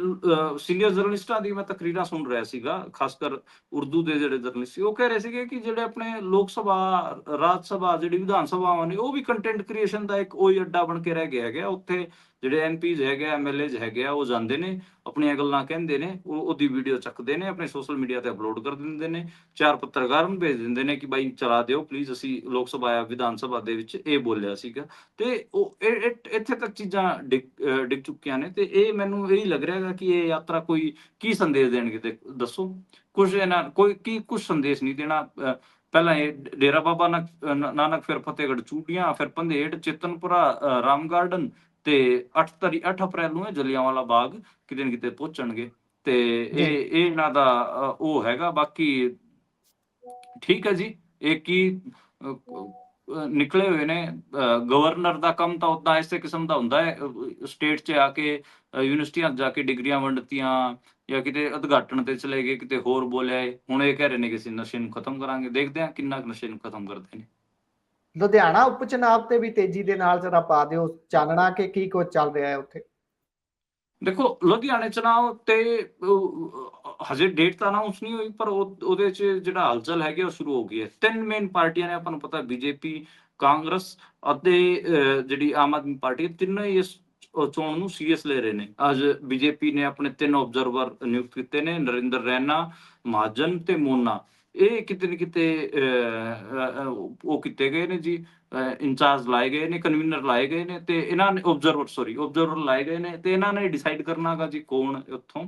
ਸੀਨੀਅਰ ਜਰਨਲਿਸਟਾਂ ਦੀ ਮੈਂ ਤਕਰੀਰਾਂ ਸੁਣ ਰਿਹਾ ਸੀਗਾ ਖਾਸ ਕਰ ਉਰਦੂ ਦੇ ਜਿਹੜੇ ਜਰਨਲਿਸਟ ਸੀ, ਉਹ ਕਹਿ ਰਹੇ ਸੀਗੇ ਕਿ ਜਿਹੜੇ ਆਪਣੇ ਲੋਕ ਸਭਾ, ਰਾਜ ਸਭਾ, ਜਿਹੜੀ ਵਿਧਾਨ ਸਭਾਵਾਂ ਨੇ, ਉਹ ਵੀ ਕੰਟੈਂਟ ਕ੍ਰੀਏਸ਼ਨ ਦਾ ਇੱਕ ਉਹੀ ਅੱਡਾ ਬਣ ਕੇ ਰਹਿ ਗਿਆ ਹੈਗਾ। ਉੱਥੇ ਜਿਹੜੇ ਐਮਪੀਜ਼ ਹੈਗੇ ਐਮਐਲਏਜ਼ ਹੈਗੇ ਆ, ਉਹ ਜਾਂਦੇ ਨੇ, ਆਪਣੀਆਂ ਗੱਲਾਂ ਕਹਿੰਦੇ ਨੇ, ਉਹ, ਉਹਦੀ ਵੀਡੀਓ ਚੱਕਦੇ ਨੇ, ਆਪਣੇ ਸੋਸ਼ਲ ਮੀਡੀਆ ਤੇ ਅਪਲੋਡ ਕਰ ਦਿੰਦੇ ਨੇ, ਚਾਰ ਪੱਤਰਕਾਰ ਨੂੰ ਭੇਜ ਦਿੰਦੇ ਨੇ ਕਿ ਬਾਈ ਚਲਾ ਦਿਓ ਪਲੀਜ਼ ਅਸੀਂ ਲੋਕ ਸਭਾ ਵਿਧਾਨ ਸਭਾ ਦੇ ਵਿੱਚ ਇਹ ਬੋਲਿਆ ਸੀਗਾ। ਤੇ ਉਹ ਇਹ- ਇੱਥੇ ਤੱਕ ਚੀਜ਼ਾਂ ਡਿੱਗ ਚੁੱਕੀਆਂ ਨੇ ਤੇ ਇਹ ਮੈਨੂੰ ਇਹ ਲੱਗ ਰਿਹਾ ਹੈਗਾ ਕਿ ਇਹ ਯਾਤਰਾ ਕੋਈ ਕੀ ਸੰਦੇਸ਼ ਦੇਣਗੇ ਤੇ ਦੱਸੋ। ਕੁਝ ਇਹਨਾਂ ਕੋਈ ਕੀ ਕੁਝ ਸੰਦੇਸ਼ ਨਹੀਂ ਦੇਣਾ। ਪਹਿਲਾਂ ਇਹ ਡੇਰਾ ਬਾਬਾ ਨਾਨਕ ਫਿਰ ਫਤਿਹਗੜ੍ਹ ਚੂੜੀਆਂ ਫਿਰ ਪੰਧੇੜ ਚੇਤਨਪੁਰਾ ਰਾਮ ਗਾਰਡਨ ਤੇ 8 ਤਰੀ 8 ਅਪ੍ਰੈਲ ਨੂੰ ਇਹ ਜਲਿਆਂਵਾਲਾ ਬਾਗ ਕਿਤੇ ਨਾ ਕਿਤੇ ਪਹੁੰਚਣਗੇ। ਤੇ ਇਹ ਇਹ ਇਹਨਾਂ ਦਾ ਉਹ ਹੈਗਾ। ਬਾਕੀ ਠੀਕ ਹੈ ਜੀ। ਇਹ ਕੀ ਨਿਕਲੇ ਹੋਏ ਨੇ ਗਵਰਨਰ ਦਾ ਕੰਮ ਤਾਂ ਉਦਾਂ ਇਸੇ ਕਿਸਮ ਦਾ ਹੁੰਦਾ ਹੈ ਸਟੇਟ 'ਚ ਆ ਕੇ ਯੂਨੀਵਰਸਿਟੀਆਂ ਜਾ ਕੇ ਡਿਗਰੀਆਂ ਵੰਡਤੀਆਂ ਜਾਂ ਕਿਤੇ ਉਦਘਾਟਨ ਤੇ ਚਲੇ ਗਏ ਕਿਤੇ ਹੋਰ ਬੋਲਿਆ ਏ। ਹੁਣ ਇਹ ਕਹਿ ਰਹੇ ਨੇ ਕਿ ਅਸੀਂ ਨਸ਼ੇ ਨੂੰ ਖਤਮ ਕਰਾਂਗੇ। ਦੇਖਦੇ ਹਾਂ ਕਿੰਨਾ ਨਸ਼ੇ ਨੂੰ ਖਤਮ ਕਰਦੇ ਨੇ। ਲੁਧਿਆਣਾ ਉਪ ਚੁਣਾਵ ਤੇ ਵੀ ਤੇਜ਼ੀ ਦੇ ਨਾਲ ਜਰਾ ਪਾ ਦਿਓ। ਚਾਨਣਾ ਕਿ ਕੀ ਕੁਝ ਚੱਲ ਰਿਹਾ ਹੈ ਉੱਥੇ? ਦੇਖੋ ਲੁਧਿਆਣੇ ਚੁਣਾਵ ਤੇ ਹਜੇ ਡੇਟ ਤਾਂ ਅਨਾਉਂਸ ਨਹੀਂ ਹੋਈ, ਪਰ ਉਹਦੇ 'ਚ ਜਿਹੜਾ ਹਲਚਲ ਹੈਗੀ, ਉਹ ਸ਼ੁਰੂ ਹੋ ਗਈ ਹੈ। ਤਿੰਨ ਮੇਨ ਪਾਰਟੀਆਂ ਨੇ, ਆਪਾਂ ਨੂੰ ਪਤਾ ਬੀਜੇਪੀ, ਕਾਂਗਰਸ ਅਤੇ ਜਿਹੜੀ ਆਮ ਆਦਮੀ ਪਾਰਟੀ ਤਿੰਨੋਂ ਇਸ ਚੋਣ ਨੂੰ ਸੀਰੀਅਸ ਲੈ ਰਹੇ ਨੇ। ਅੱਜ ਬੀਜੇਪੀ ਨੇ ਆਪਣੇ ਤਿੰਨ ਆਬਜ਼ਰਵਰ ਨਿਯੁਕਤ ਕੀਤੇ ਨੇ, ਨਰਿੰਦਰ ਰੈਨਾ, ਮਹਾਜਨ ਤੇ ਮੋਨਾ। ਇਹ ਕਿਤੇ ਨਾ ਕਿਤੇ ਉਹ ਕੀਤੇ ਗਏ ਨੇ ਜੀ। ਇੰਚਾਰਜ ਲਾਏ ਗਏ ਨੇ ਕਨਵੀਨਰ ਲਾਏ ਗਏ ਨੇ ਤੇ ਇਹਨਾਂ ਨੇ ਆਬਜ਼ਰਵਰ ਸੌਰੀ ਆਬਜ਼ਰਵਰ ਲਾਏ ਗਏ ਨੇ ਤੇ ਇਹਨਾਂ ਨੇ ਡਿਸਾਈਡ ਕਰਨਾਗਾ ਜੀ ਕੌਣ ਉੱਥੋਂ।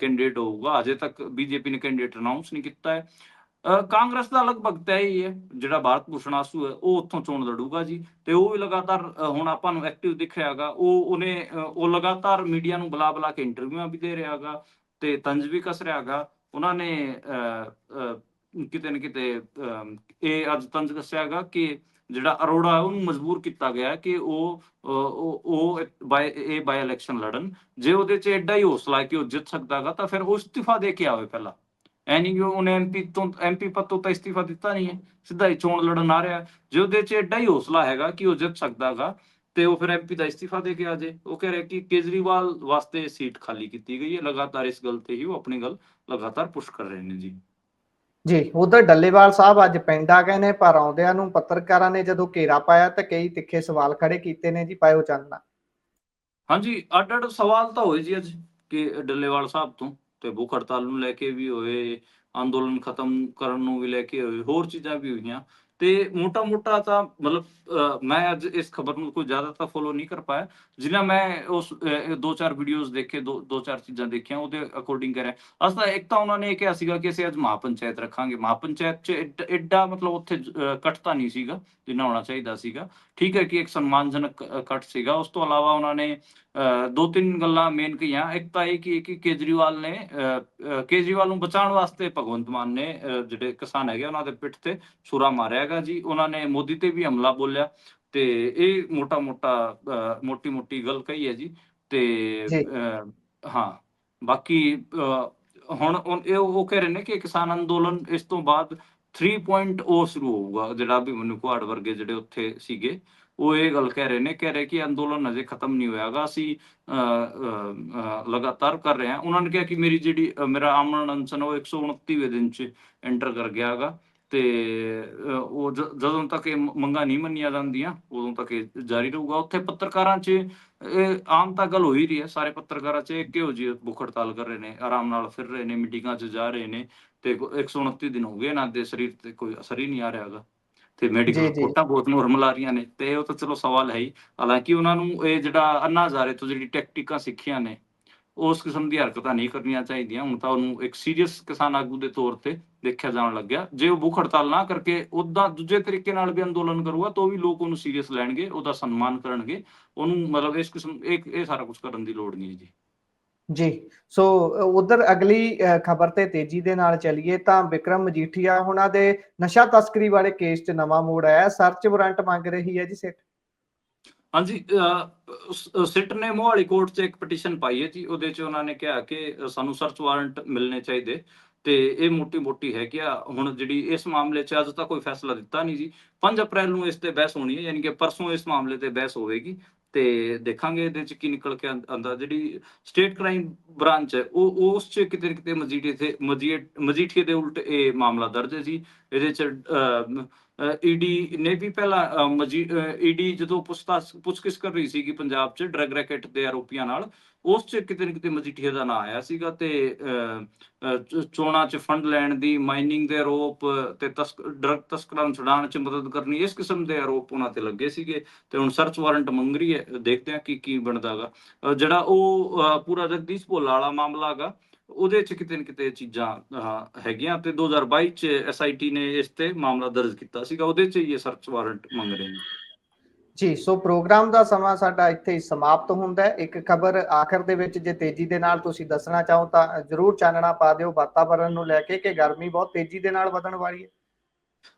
ਕੈਂਡੀਡੇਟ ਹੋਊਗਾ। ਅਜੇ ਤੱਕ ਬੀਜੇਪੀ ਨੇ ਕੈਂਡੀਡੇਟ ਅਨਾਉਂਸ ਨਹੀਂ ਕੀਤਾ ਹੈ। ਕਾਂਗਰਸ ਦਾ ਲਗਭਗ ਤੈਅ ਹੀ ਹੈ। ਜਿਹੜਾ ਭਾਰਤ ਭੂਸ਼ਣ ਆਸੂ ਹੈ ਉਹ ਉੱਥੋਂ ਚੋਣ ਲੜੂਗਾ ਜੀ। ਤੇ ਉਹ ਵੀ ਲਗਾਤਾਰ ਹੁਣ ਆਪਾਂ ਨੂੰ ਐਕਟਿਵ ਦਿਖ ਰਿਹਾਗਾ ਉਹ ਉਹਨੇ ਉਹ ਲਗਾਤਾਰ ਮੀਡੀਆ ਨੂੰ ਬੁਲਾ ਬੁਲਾ ਕੇ ਇੰਟਰਵਿਊਆਂ ਵੀ ਦੇ ਰਿਹਾਗਾ ਤੇ ਤੰਜ ਵੀ ਕਸ ਰਿਹਾਗਾ ਉਹਨਾਂ ਨੇ ਅਹ, ਕਿਤੇ ਨਾ ਕਿਤੇ ਅਮ, ਇਹ ਅੱਜ ਤੰਜ ਦੱਸਿਆਗਾ ਕਿ ਜਿਹੜਾ ਅਰੋੜਾ ਉਹਨੂੰ ਮਜਬੂਰ ਕੀਤਾ ਗਿਆ ਕਿ ਉਹ ਉਹ ਬਾਈ ਇਹ ਬਾਈ ਇਲੈਕਸ਼ਨ ਲੜਨ। ਜੇ ਉਹਦੇ 'ਚ ਐਡਾ ਹੀ ਹੌਸਲਾ ਹੈ ਕਿ ਉਹ ਜਿੱਤ ਸਕਦਾਗਾ ਤਾਂ ਫਿਰ ਉਹ ਇਸਤੀਫਾ ਦੇ ਕੇ ਆਵੇ ਪਹਿਲਾਂ। ਐ ਨਹੀਂ ਕਿ ਉਹਨੇ ਐਮਪੀ ਤੋਂ ਐਮਪੀ ਪਦ ਤੋਂ ਤਾਂ ਇਸਤੀਫਾ ਦਿੱਤਾ ਨਹੀਂ ਹੈ, ਸਿੱਧਾ ਹੀ ਚੋਣ ਲੜਨ ਆ ਰਿਹਾ ਜੇ ਉਹਦੇ 'ਚ ਐਡਾ ਹੀ ਹੌਸਲਾ ਹੈਗਾ ਕਿ ਉਹ ਜਿੱਤ ਸਕਦਾਗਾ ਤੇ ਉਹ ਫਿਰ ਐਮਪੀ ਦਾ ਇਸਤੀਫਾ ਦੇ ਕੇ ਆ ਜੇ। ਉਹ ਕਹਿ ਰਿਹਾ ਕਿ ਕੇਜਰੀਵਾਲ ਵਾਸਤੇ ਸੀਟ ਖਾਲੀ ਕੀਤੀ ਗਈ ਹੈ, ਲਗਾਤਾਰ ਇਸ ਗੱਲ ਤੇ ਹੀ ਉਹ ਆਪਣੀ ਗੱਲ ਲਗਾਤਾਰ ਪੁਸ਼ ਕਰ ਰਹੇ ਨੇ ਜੀ। ਜੀ, ਉਧਰ ਡੱਲੇਵਾਲ ਸਾਹਿਬ ਅੱਜ ਪਿੰਡ ਆ ਗਏ ਨੇ, ਪਰ ਆਉਂਦਿਆਂ ਨੂੰ ਪੱਤਰਕਾਰਾਂ ਨੇ ਜਦੋਂ ਘੇਰਾ ਪਾਇਆ ਤਾਂ ਕਈ ਤਿੱਖੇ ਸਵਾਲ ਖੜੇ ਕੀਤੇ ਨੇ ਜੀ, ਪਾਇਓ ਚਾਨਣਾ ਹਾਂਜੀ ਅੱਡ ਅੱਡ ਸਵਾਲ ਤਾਂ ਹੋਏ ਜੀ ਅੱਜ ਕਿ ਡੱਲੇਵਾਲ ਸਾਹਿਬ ਤੋਂ ਤੇ ਭੁੱਖ ਹੜਤਾਲ ਨੂੰ ਲੈ ਕੇ ਵੀ ਹੋਏ ਅੰਦੋਲਨ ਖਤਮ ਕਰਨ ਨੂੰ ਵੀ ਲੈ ਕੇ ਹੋਏ, ਹੋਰ ਚੀਜ਼ਾਂ ਵੀ ਹੋਈਆਂ। ਤੇ ਮੋਟਾ ਮੋਟਾ ਤਾਂ ਮਤਲਬ ਮੈਂ ਅੱਜ ਇਸ ਖਬਰ ਨੂੰ ਕੋਈ ਜ਼ਿਆਦਾ ਤਾਂ ਫੋਲੋ ਨਹੀਂ ਕਰ ਪਾਇਆ। ਜਿੰਨਾ ਮੈਂ ਉਸ ਦੋ ਚਾਰ ਵੀਡੀਓਜ਼ ਦੇਖੇ ਦੋ ਦੋ ਚਾਰ ਚੀਜ਼ਾਂ ਦੇਖੀਆਂ ਉਹਦੇ ਅਕੋਰਡਿੰਗ ਕਰਿਆ। ਅਸ ਤਾਂ ਇੱਕ ਤਾਂ ਉਹਨਾਂ ਨੇ ਇਹ ਕਿਹਾ ਸੀਗਾ ਕਿ ਅਸੀਂ ਅੱਜ ਮਹਾਪੰਚਾਇਤ ਰੱਖਾਂਗੇ। ਮਹਾਪੰਚਾਇਤ ਚ ਐਡ- ਐਡਾ ਮਤਲਬ ਉੱਥੇ ਜ- ਅਹ, ਨਹੀਂ ਸੀਗਾ ਜਿੰਨਾ ਹੋਣਾ ਚਾਹੀਦਾ ਸੀਗਾ। ਠੀਕ ਹੈ ਕਿ ਇੱਕ ਸਨਮਾਨਜਨਕ ਅ, ਇਕੱਠ ਸੀਗਾ। ਉਸ ਤੋਂ ਇਲਾਵਾ ਉਹਨਾਂ ਨੇ ਦੋ ਤਿੰਨ ਗੱਲਾਂ ਮੇਨ ਕਹੀਆਂ। ਇੱਕ ਤਾਂ ਇਹ ਕਿ ਕਿ ਕੇਜਰੀਵਾਲ ਨੇ ਕੇਜਰੀਵਾਲ ਨੂੰ ਬਚਾਉਣ ਵਾਸਤੇ ਭਗਵੰਤ ਮਾਨ ਨੇ ਜਿਹੜੇ ਕਿਸਾਨ ਹੈਗੇ ਉਹਨਾਂ ਦੇ ਪਿੱਠ ਤੇ ਛੁਰਾ ਮਾਰਿਆ ਹੈਗਾ ਜੀ। ਉਹਨਾਂ ਨੇ ਮੋਦੀ ਤੇ ਵੀ ਹਮਲਾ ਬੋਲਿਆ ਤੇ ਇਹ ਮੋਟਾ ਮੋਟਾ ਮੋਟੀ ਮੋਟੀ ਗੱਲ ਕਹੀ ਹੈ ਜੀ ਤੇ ਹਾਂ ਬਾਕੀ ਹੁਣ ਉਹ- ਕਹਿ ਰਹੇ ਨੇ ਕਿ ਕਿਸਾਨ ਅੰਦੋਲਨ ਇਸ ਤੋਂ ਬਾਅਦ 3.0 ਸ਼ੁਰੂ ਹੋਊਗਾ ਜਿਹੜਾ ਵੀ ਮੈਨੂੰ ਕੁਹਾੜ ਵਰਗੇ ਜਿਹੜੇ ਉੱਥੇ ਸੀਗੇ। ਉਹ ਇਹ ਗੱਲ ਕਹਿ ਰਹੇ ਨੇ ਕਹਿ ਰਹੇ ਕਿ ਅੰਦੋਲਨ ਅਜੇ ਖਤਮ ਨਹੀਂ ਹੋਇਆਗਾ ਅਸੀਂ ਅ, ਅ, ਲਗਾਤਾਰ ਕਰ ਰਹੇ ਹਾਂ। ਉਹਨਾਂ ਨੇ ਕਿਹਾ ਕਿ ਮੇਰੀ ਜਿਹੜੀ ਅ, ਮੇਰਾ ਆਮਰਨ ਅਨਸ਼ਨ ਉਹ 129ਵੇਂ ਦਿਨ ਚ ਐਂਟਰ ਕਰ ਗਿਆ ਤੇ ਉਹ ਜਦੋਂ ਤੱਕ ਇਹ ਮ- ਮੰਗਾਂ ਨਹੀਂ ਮੰਨੀਆਂ ਜਾਂਦੀਆਂ ਉਦੋਂ ਤੱਕ ਇਹ ਜਾਰੀ ਰਹੂਗਾ। ਉੱਥੇ ਪੱਤਰਕਾਰਾਂ 'ਚ ਇਹ ਆਮ ਤਾਂ ਗੱਲ ਹੋ ਹੀ ਰਹੀ ਹੈ ਸਾਰੇ ਪੱਤਰਕਾਰਾਂ 'ਚ ਇਹ ਕਿਹੋ ਜਿਹੀ ਭੁੱਖ ਹੜਤਾਲ ਕਰ ਰਹੇ ਨੇ ਆਰਾਮ ਨਾਲ ਫਿਰ ਰਹੇ ਨੇ ਮੀਟਿੰਗਾਂ 'ਚ ਜਾ ਰਹੇ ਨੇ ਤੇ ਕੋ- 129 ਦਿਨ ਹੋ ਗਏ ਇਹਨਾਂ ਦੇ ਸਰੀਰ ਤੇ ਕੋਈ ਅਸਰ ਹੀ ਨਹੀਂ ਆ ਰਿਹਾ ਹੈਗਾ। ਤੇ ਮੈਡੀਕਲ। ਰਿਪੋਰਟਾਂ ਬਹੁਤ ਨੋਰਮਲ ਆ ਰਹੀਆਂ ਨੇ ਤੇ ਉਹ ਤਾਂ ਚਲੋ ਸਵਾਲ ਹੈ ਹੀ। ਹਾਲਾਂਕਿ ਉਹਨਾਂ ਨੂੰ ਇਹ ਜਿਹੜਾ ਅੰਨਾ ਹਜ਼ਾਰੇ ਤੋਂ ਜਿਹੜੀ ਟੈਕਟਿਕਾਂ ਸਿੱਖੀਆਂ ਨੇ ਉਸ ਕਿਸਮ ਦੀ ਹਰਕਤਾਂ ਨਹੀਂ ਕਰਨੀਆਂ ਚਾਹੀਦੀਆਂ। ਹੁਣ ਤਾਂ ਉਹਨੂੰ ਇੱਕ ਸੀਰੀਅਸ ਕਿਸਾਨ ਆਗੂ ਦੇ ਤੌਰ ਤੇ ਦੇਖਿਆ ਜਾਣ ਲੱਗਿਆ। ਜੇ ਉਹ ਭੁੱਖ ਹੜਤਾਲ ਨਾ ਕਰਕੇ ਉਦਾਂ ਦੂਜੇ ਤਰੀਕੇ ਨਾਲ ਵੀ ਅੰਦੋਲਨ ਕਰੂਗਾ ਤਾਂ ਉਹ ਵੀ ਲੋਕ ਉਹਨੂੰ ਸੀਰੀਅਸ ਲੈਣਗੇ ਉਹਦਾ ਸਨਮਾਨ ਕਰਨਗੇ। ਉਹਨੂੰ ਮਤਲਬ ਇਸ ਕਿਸਮ ਇਹ ਇਹ ਸਾਰਾ ਕੁਝ ਕਰਨ ਦੀ ਲੋੜ ਨਹੀਂ ਹੈ ਜੀ। ਜੀ, ਸੋ ਉਧਰ ਅਗਲੀ ਖਬਰ ਤੇ ਤੇਜ਼ੀ ਦੇ ਨਾਲ ਚੱਲੀਏ ਤਾਂ ਵਿਕਰਮ ਮਜੀਠੀਆ ਉਹਨਾਂ ਦੇ ਨਸ਼ਾ ਤਸਕਰੀ ਵਾਲੇ ਕੇਸ 'ਚ ਨਵਾਂ ਮੋੜ ਆਇਆ। ਸਰਚ ਵਾਰੰਟ ਮੰਗ ਰਹੀ ਹੈ ਜੀ ਸਿੱਟ ਹਾਂਜੀ ਸਿਟ ਨੇ ਮੋਹਾਲੀ ਕੋਰਟ 'ਚ ਇੱਕ ਪਟੀਸ਼ਨ ਪਾਈ ਹੈ ਜੀ। ਉਹਦੇ 'ਚ ਉਹਨਾਂ ਨੇ ਕਿਹਾ ਕਿ ਸਾਨੂੰ ਸਰਚ ਵਾਰੰਟ ਮਿਲਣੇ ਚਾਹੀਦੇ ਤੇ ਇਹ ਮੋਟੀ ਮੋਟੀ ਹੈ ਕਿ ਆ। ਹੁਣ ਜਿਹੜੀ ਇਸ ਮਾਮਲੇ 'ਚ ਅੱਜ ਤੱਕ ਕੋਈ ਫੈਸਲਾ ਦਿੱਤਾ ਨਹੀਂ ਜੀ। 5 ਅਪ੍ਰੈਲ ਨੂੰ ਇਸ ਤੇ ਬਹਿਸ ਹੋਣੀ ਹੈ, ਯਾਨੀ ਕਿ ਪਰਸੋਂ ਇਸ ਮਾਮਲੇ ਤੇ ਬਹਿਸ ਹੋਵੇਗੀ। ਤੇ ਦੇਖਾਂਗੇ ਇਹਦੇ 'ਚ ਕੀ ਨਿਕਲ ਕੇ ਆਂਦਾ ਜਿਹੜੀ ਸਟੇਟ ਕ੍ਰਾਈਮ ਬ੍ਰਾਂਚ ਹੈ, ਉਹ, ਉਸ 'ਚ ਕਿਤੇ ਨਾ ਕਿਤੇ ਮਜੀਠੀਏ ਤੇ, ਮਜੀਠ, ਮਜੀਠੀਏ ਦੇ ਉਲਟ ਇਹ ਮਾਮਲਾ ਦਰਜ ਹੈ ਜੀ। ਇਹਦੇ 'ਚ ਈਡੀ ਨੇ ਵੀ ਪਹਿਲਾਂ ਈਡੀ ਜਦੋਂ ਪੁੱਛਤਾਛ ਕਰ ਰਹੀ ਸੀਗੀ ਪੰਜਾਬ 'ਚ ਡਰਗ ਰੈਕੇਟ ਦੇ ਆਰੋਪੀਆਂ ਨਾਲ, ਉਸ 'ਚ ਕਿਤੇ ਨਾ ਕਿਤੇ ਮਜੀਠੀਆ ਦਾ ਨਾਂ ਆਇਆ ਸੀਗਾ ਤੇ ਚੋਣਾਂ 'ਚ ਫੰਡ ਲੈਣ ਦੀ ਮਾਈਨਿੰਗ ਦੇ ਆਰੋਪ ਤੇ ਡਰਗ ਤਸਕਰਾਂ ਨੂੰ ਛੁਡਾਉਣ 'ਚ ਮਦਦ ਕਰਨੀ, ਇਸ ਕਿਸਮ ਦੇ ਆਰੋਪ ਉਹਨਾਂ ਤੇ ਲੱਗੇ ਸੀਗੇ ਤੇ ਹੁਣ ਸਰਚ ਵਾਰੰਟ ਮੰਗ ਰਹੀ ਹੈ, ਦੇਖਦੇ ਹਾਂ ਕੀ ਕੀ ਬਣਦਾਗਾ ਜਿਹੜਾ ਉਹ ਪੂਰਾ ਜਗਦੀਸ਼ ਭੋਲਾ ਵਾਲਾ ਮਾਮਲਾ ਹੈਗਾ ਉਹਦੇ 'ਚ ਕਿਤੇ ਨਾ ਕਿਤੇ ਚੀਜ਼ਾਂ ਹੈਗੀਆਂ ਤੇ 2022 'ਚ ਐਸਆਈਟੀ ਨੇ ਇਸ ਤੇ ਮਾਮਲਾ ਦਰਜ ਕੀਤਾ ਸੀਗਾ ਉਹਦੇ 'ਚ ਹੀ ਇਹ ਸਰਚ ਵਾਰੰਟ ਮੰਗ ਰਹੇ ਨੇ। ਜੀ ਸੋ ਪ੍ਰੋਗਰਾਮ ਦਾ ਸਮਾਂ ਸਾਡਾ ਇੱਥੇ ਹੀ ਸਮਾਪਤ ਹੁੰਦਾ ਹੈ। ਇੱਕ ਖਬਰ ਆਖਰ ਦੇ ਵਿੱਚ ਜੇ ਤੇਜ਼ੀ ਦੇ ਨਾਲ ਤੁਸੀਂ ਦੱਸਣਾ ਚਾਹੋ ਤਾਂ ਜਰੂਰ ਚਾਨਣਾ ਪਾ ਦਿਓ ਵਾਤਾਵਰਣ ਨੂੰ ਲੈ ਕੇ ਕਿ ਗਰਮੀ ਬਹੁਤ ਤੇਜ਼ੀ ਦੇ ਨਾਲ ਵਧਣ ਵਾਲੀ ਹੈ।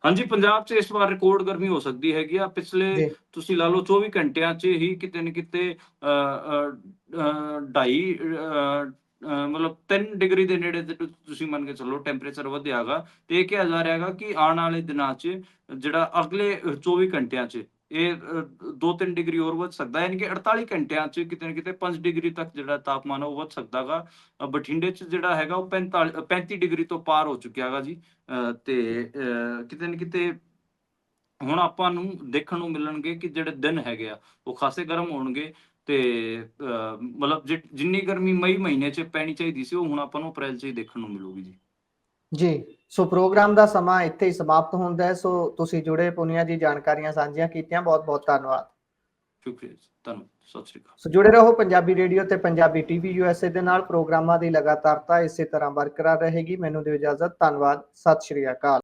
ਹਾਂਜੀ ਪੰਜਾਬ 'ਚ ਇਸ ਵਾਰ ਰਿਕਾਰਡ ਗਰਮੀ ਹੋ ਸਕਦੀ ਹੈਗੀ ਆ। ਪਿਛਲੇ ਤੁਸੀਂ ਲਾ ਲਓ 24 ਘੰਟਿਆਂ 'ਚ ਹੀ ਕਿਤੇ ਨਾ ਕਿਤੇ ਅ, ਅ, ਅ, ਢਾਈ ਅ, ਅ, ਮਤਲਬ 3 ਡਿਗਰੀ ਦੇ ਨੇੜੇ ਤੇ ਤੁਸੀਂ ਮੰਨ ਕੇ ਚੱਲੋ ਟੈਂਪਰੇਚਰ ਵਧਿਆਗਾ ਤੇ ਇਹ ਕਿਹਾ ਜਾ ਰਿਹਾ ਹੈਗਾ ਕਿ ਆਉਣ ਵਾਲੇ ਦਿਨਾਂ 'ਚ ਜਿਹੜਾ ਅਗਲੇ 24 ਘੰਟਿਆਂ 'ਚ ਇਹ 2-3 ਡਿਗਰੀ ਹੋਰ ਵੱਧ ਸਕਦਾ ਯਾਨੀ ਕਿ 48 ਘੰਟਿਆਂ 'ਚ ਕਿਤੇ ਨਾ ਕਿਤੇ 5 ਡਿਗਰੀ ਤੱਕ ਜਿਹੜਾ ਤਾਪਮਾਨ ਉਹ ਵੱਧ ਸਕਦਾਗਾ। ਬਠਿੰਡੇ 'ਚ ਜਿਹੜਾ ਹੈਗਾ ਉਹ 45 35 ਡਿਗਰੀ ਤੋਂ ਪਾਰ ਹੋ ਚੁੱਕਿਆ ਹੈਗਾ ਜੀ। ਅ, ਤੇ ਅ, ਕਿਤੇ ਨਾ ਕਿਤੇ ਹੁਣ ਆਪਾਂ ਨੂੰ ਦੇਖਣ ਨੂੰ ਮਿਲਣਗੇ ਕਿ ਜਿਹੜੇ ਦਿਨ ਹੈਗੇ ਆ ਉਹ ਖਾਸੇ ਗਰਮ ਹੋਣਗੇ। ਤੇ ਮਤਲਬ ਜਿੰਨੀ ਗਰਮੀ ਮਈ ਮਹੀਨੇ 'ਚ ਪੈਣੀ ਚਾਹੀਦੀ ਸੀ ਉਹ ਹੁਣ ਆਪਾਂ ਨੂੰ ਅਪ੍ਰੈਲ 'ਚ ਹੀ ਦੇਖਣ ਨੂੰ ਮਿਲੂਗੀ ਜੀ। ਜੀ ਸੋ ਪ੍ਰੋਗਰਾਮ ਦਾ ਸਮਾਂ ਇੱਥੇ ਹੀ ਸਮਾਪਤ ਹੁੰਦਾ ਹੈ। ਸੋ ਤੁਸੀਂ ਜੁੜੇ ਪੁਨੀਆ ਜੀ ਜਾਣਕਾਰੀਆਂ ਸਾਂਝੀਆਂ ਕੀਤੀਆਂ। ਬਹੁਤ ਬਹੁਤ ਧੰਨਵਾਦ। ਸ਼ੁਕਰੀਆ ਧੰਨਵਾਦ। ਸਤਿ ਸ਼੍ਰੀ ਅਕਾਲ। ਸੋ ਜੁੜੇ ਰਹੋ ਪੰਜਾਬੀ ਰੇਡੀਓ ਤੇ ਪੰਜਾਬੀ ਟੀਵੀ ਯੂਐਸਏ ਦੇ ਨਾਲ। ਪ੍ਰੋਗਰਾਮਾਂ ਦੀ ਲਗਾਤਾਰਤਾ ਇਸੇ ਤਰ੍ਹਾਂ ਬਰਕਰਾਰ ਰਹੇਗੀ। ਮੈਨੂੰ ਦਿਓ ਇਜਾਜ਼ਤ। ਧੰਨਵਾਦ। ਸਤਿ ਸ਼੍ਰੀ ਅਕਾਲ।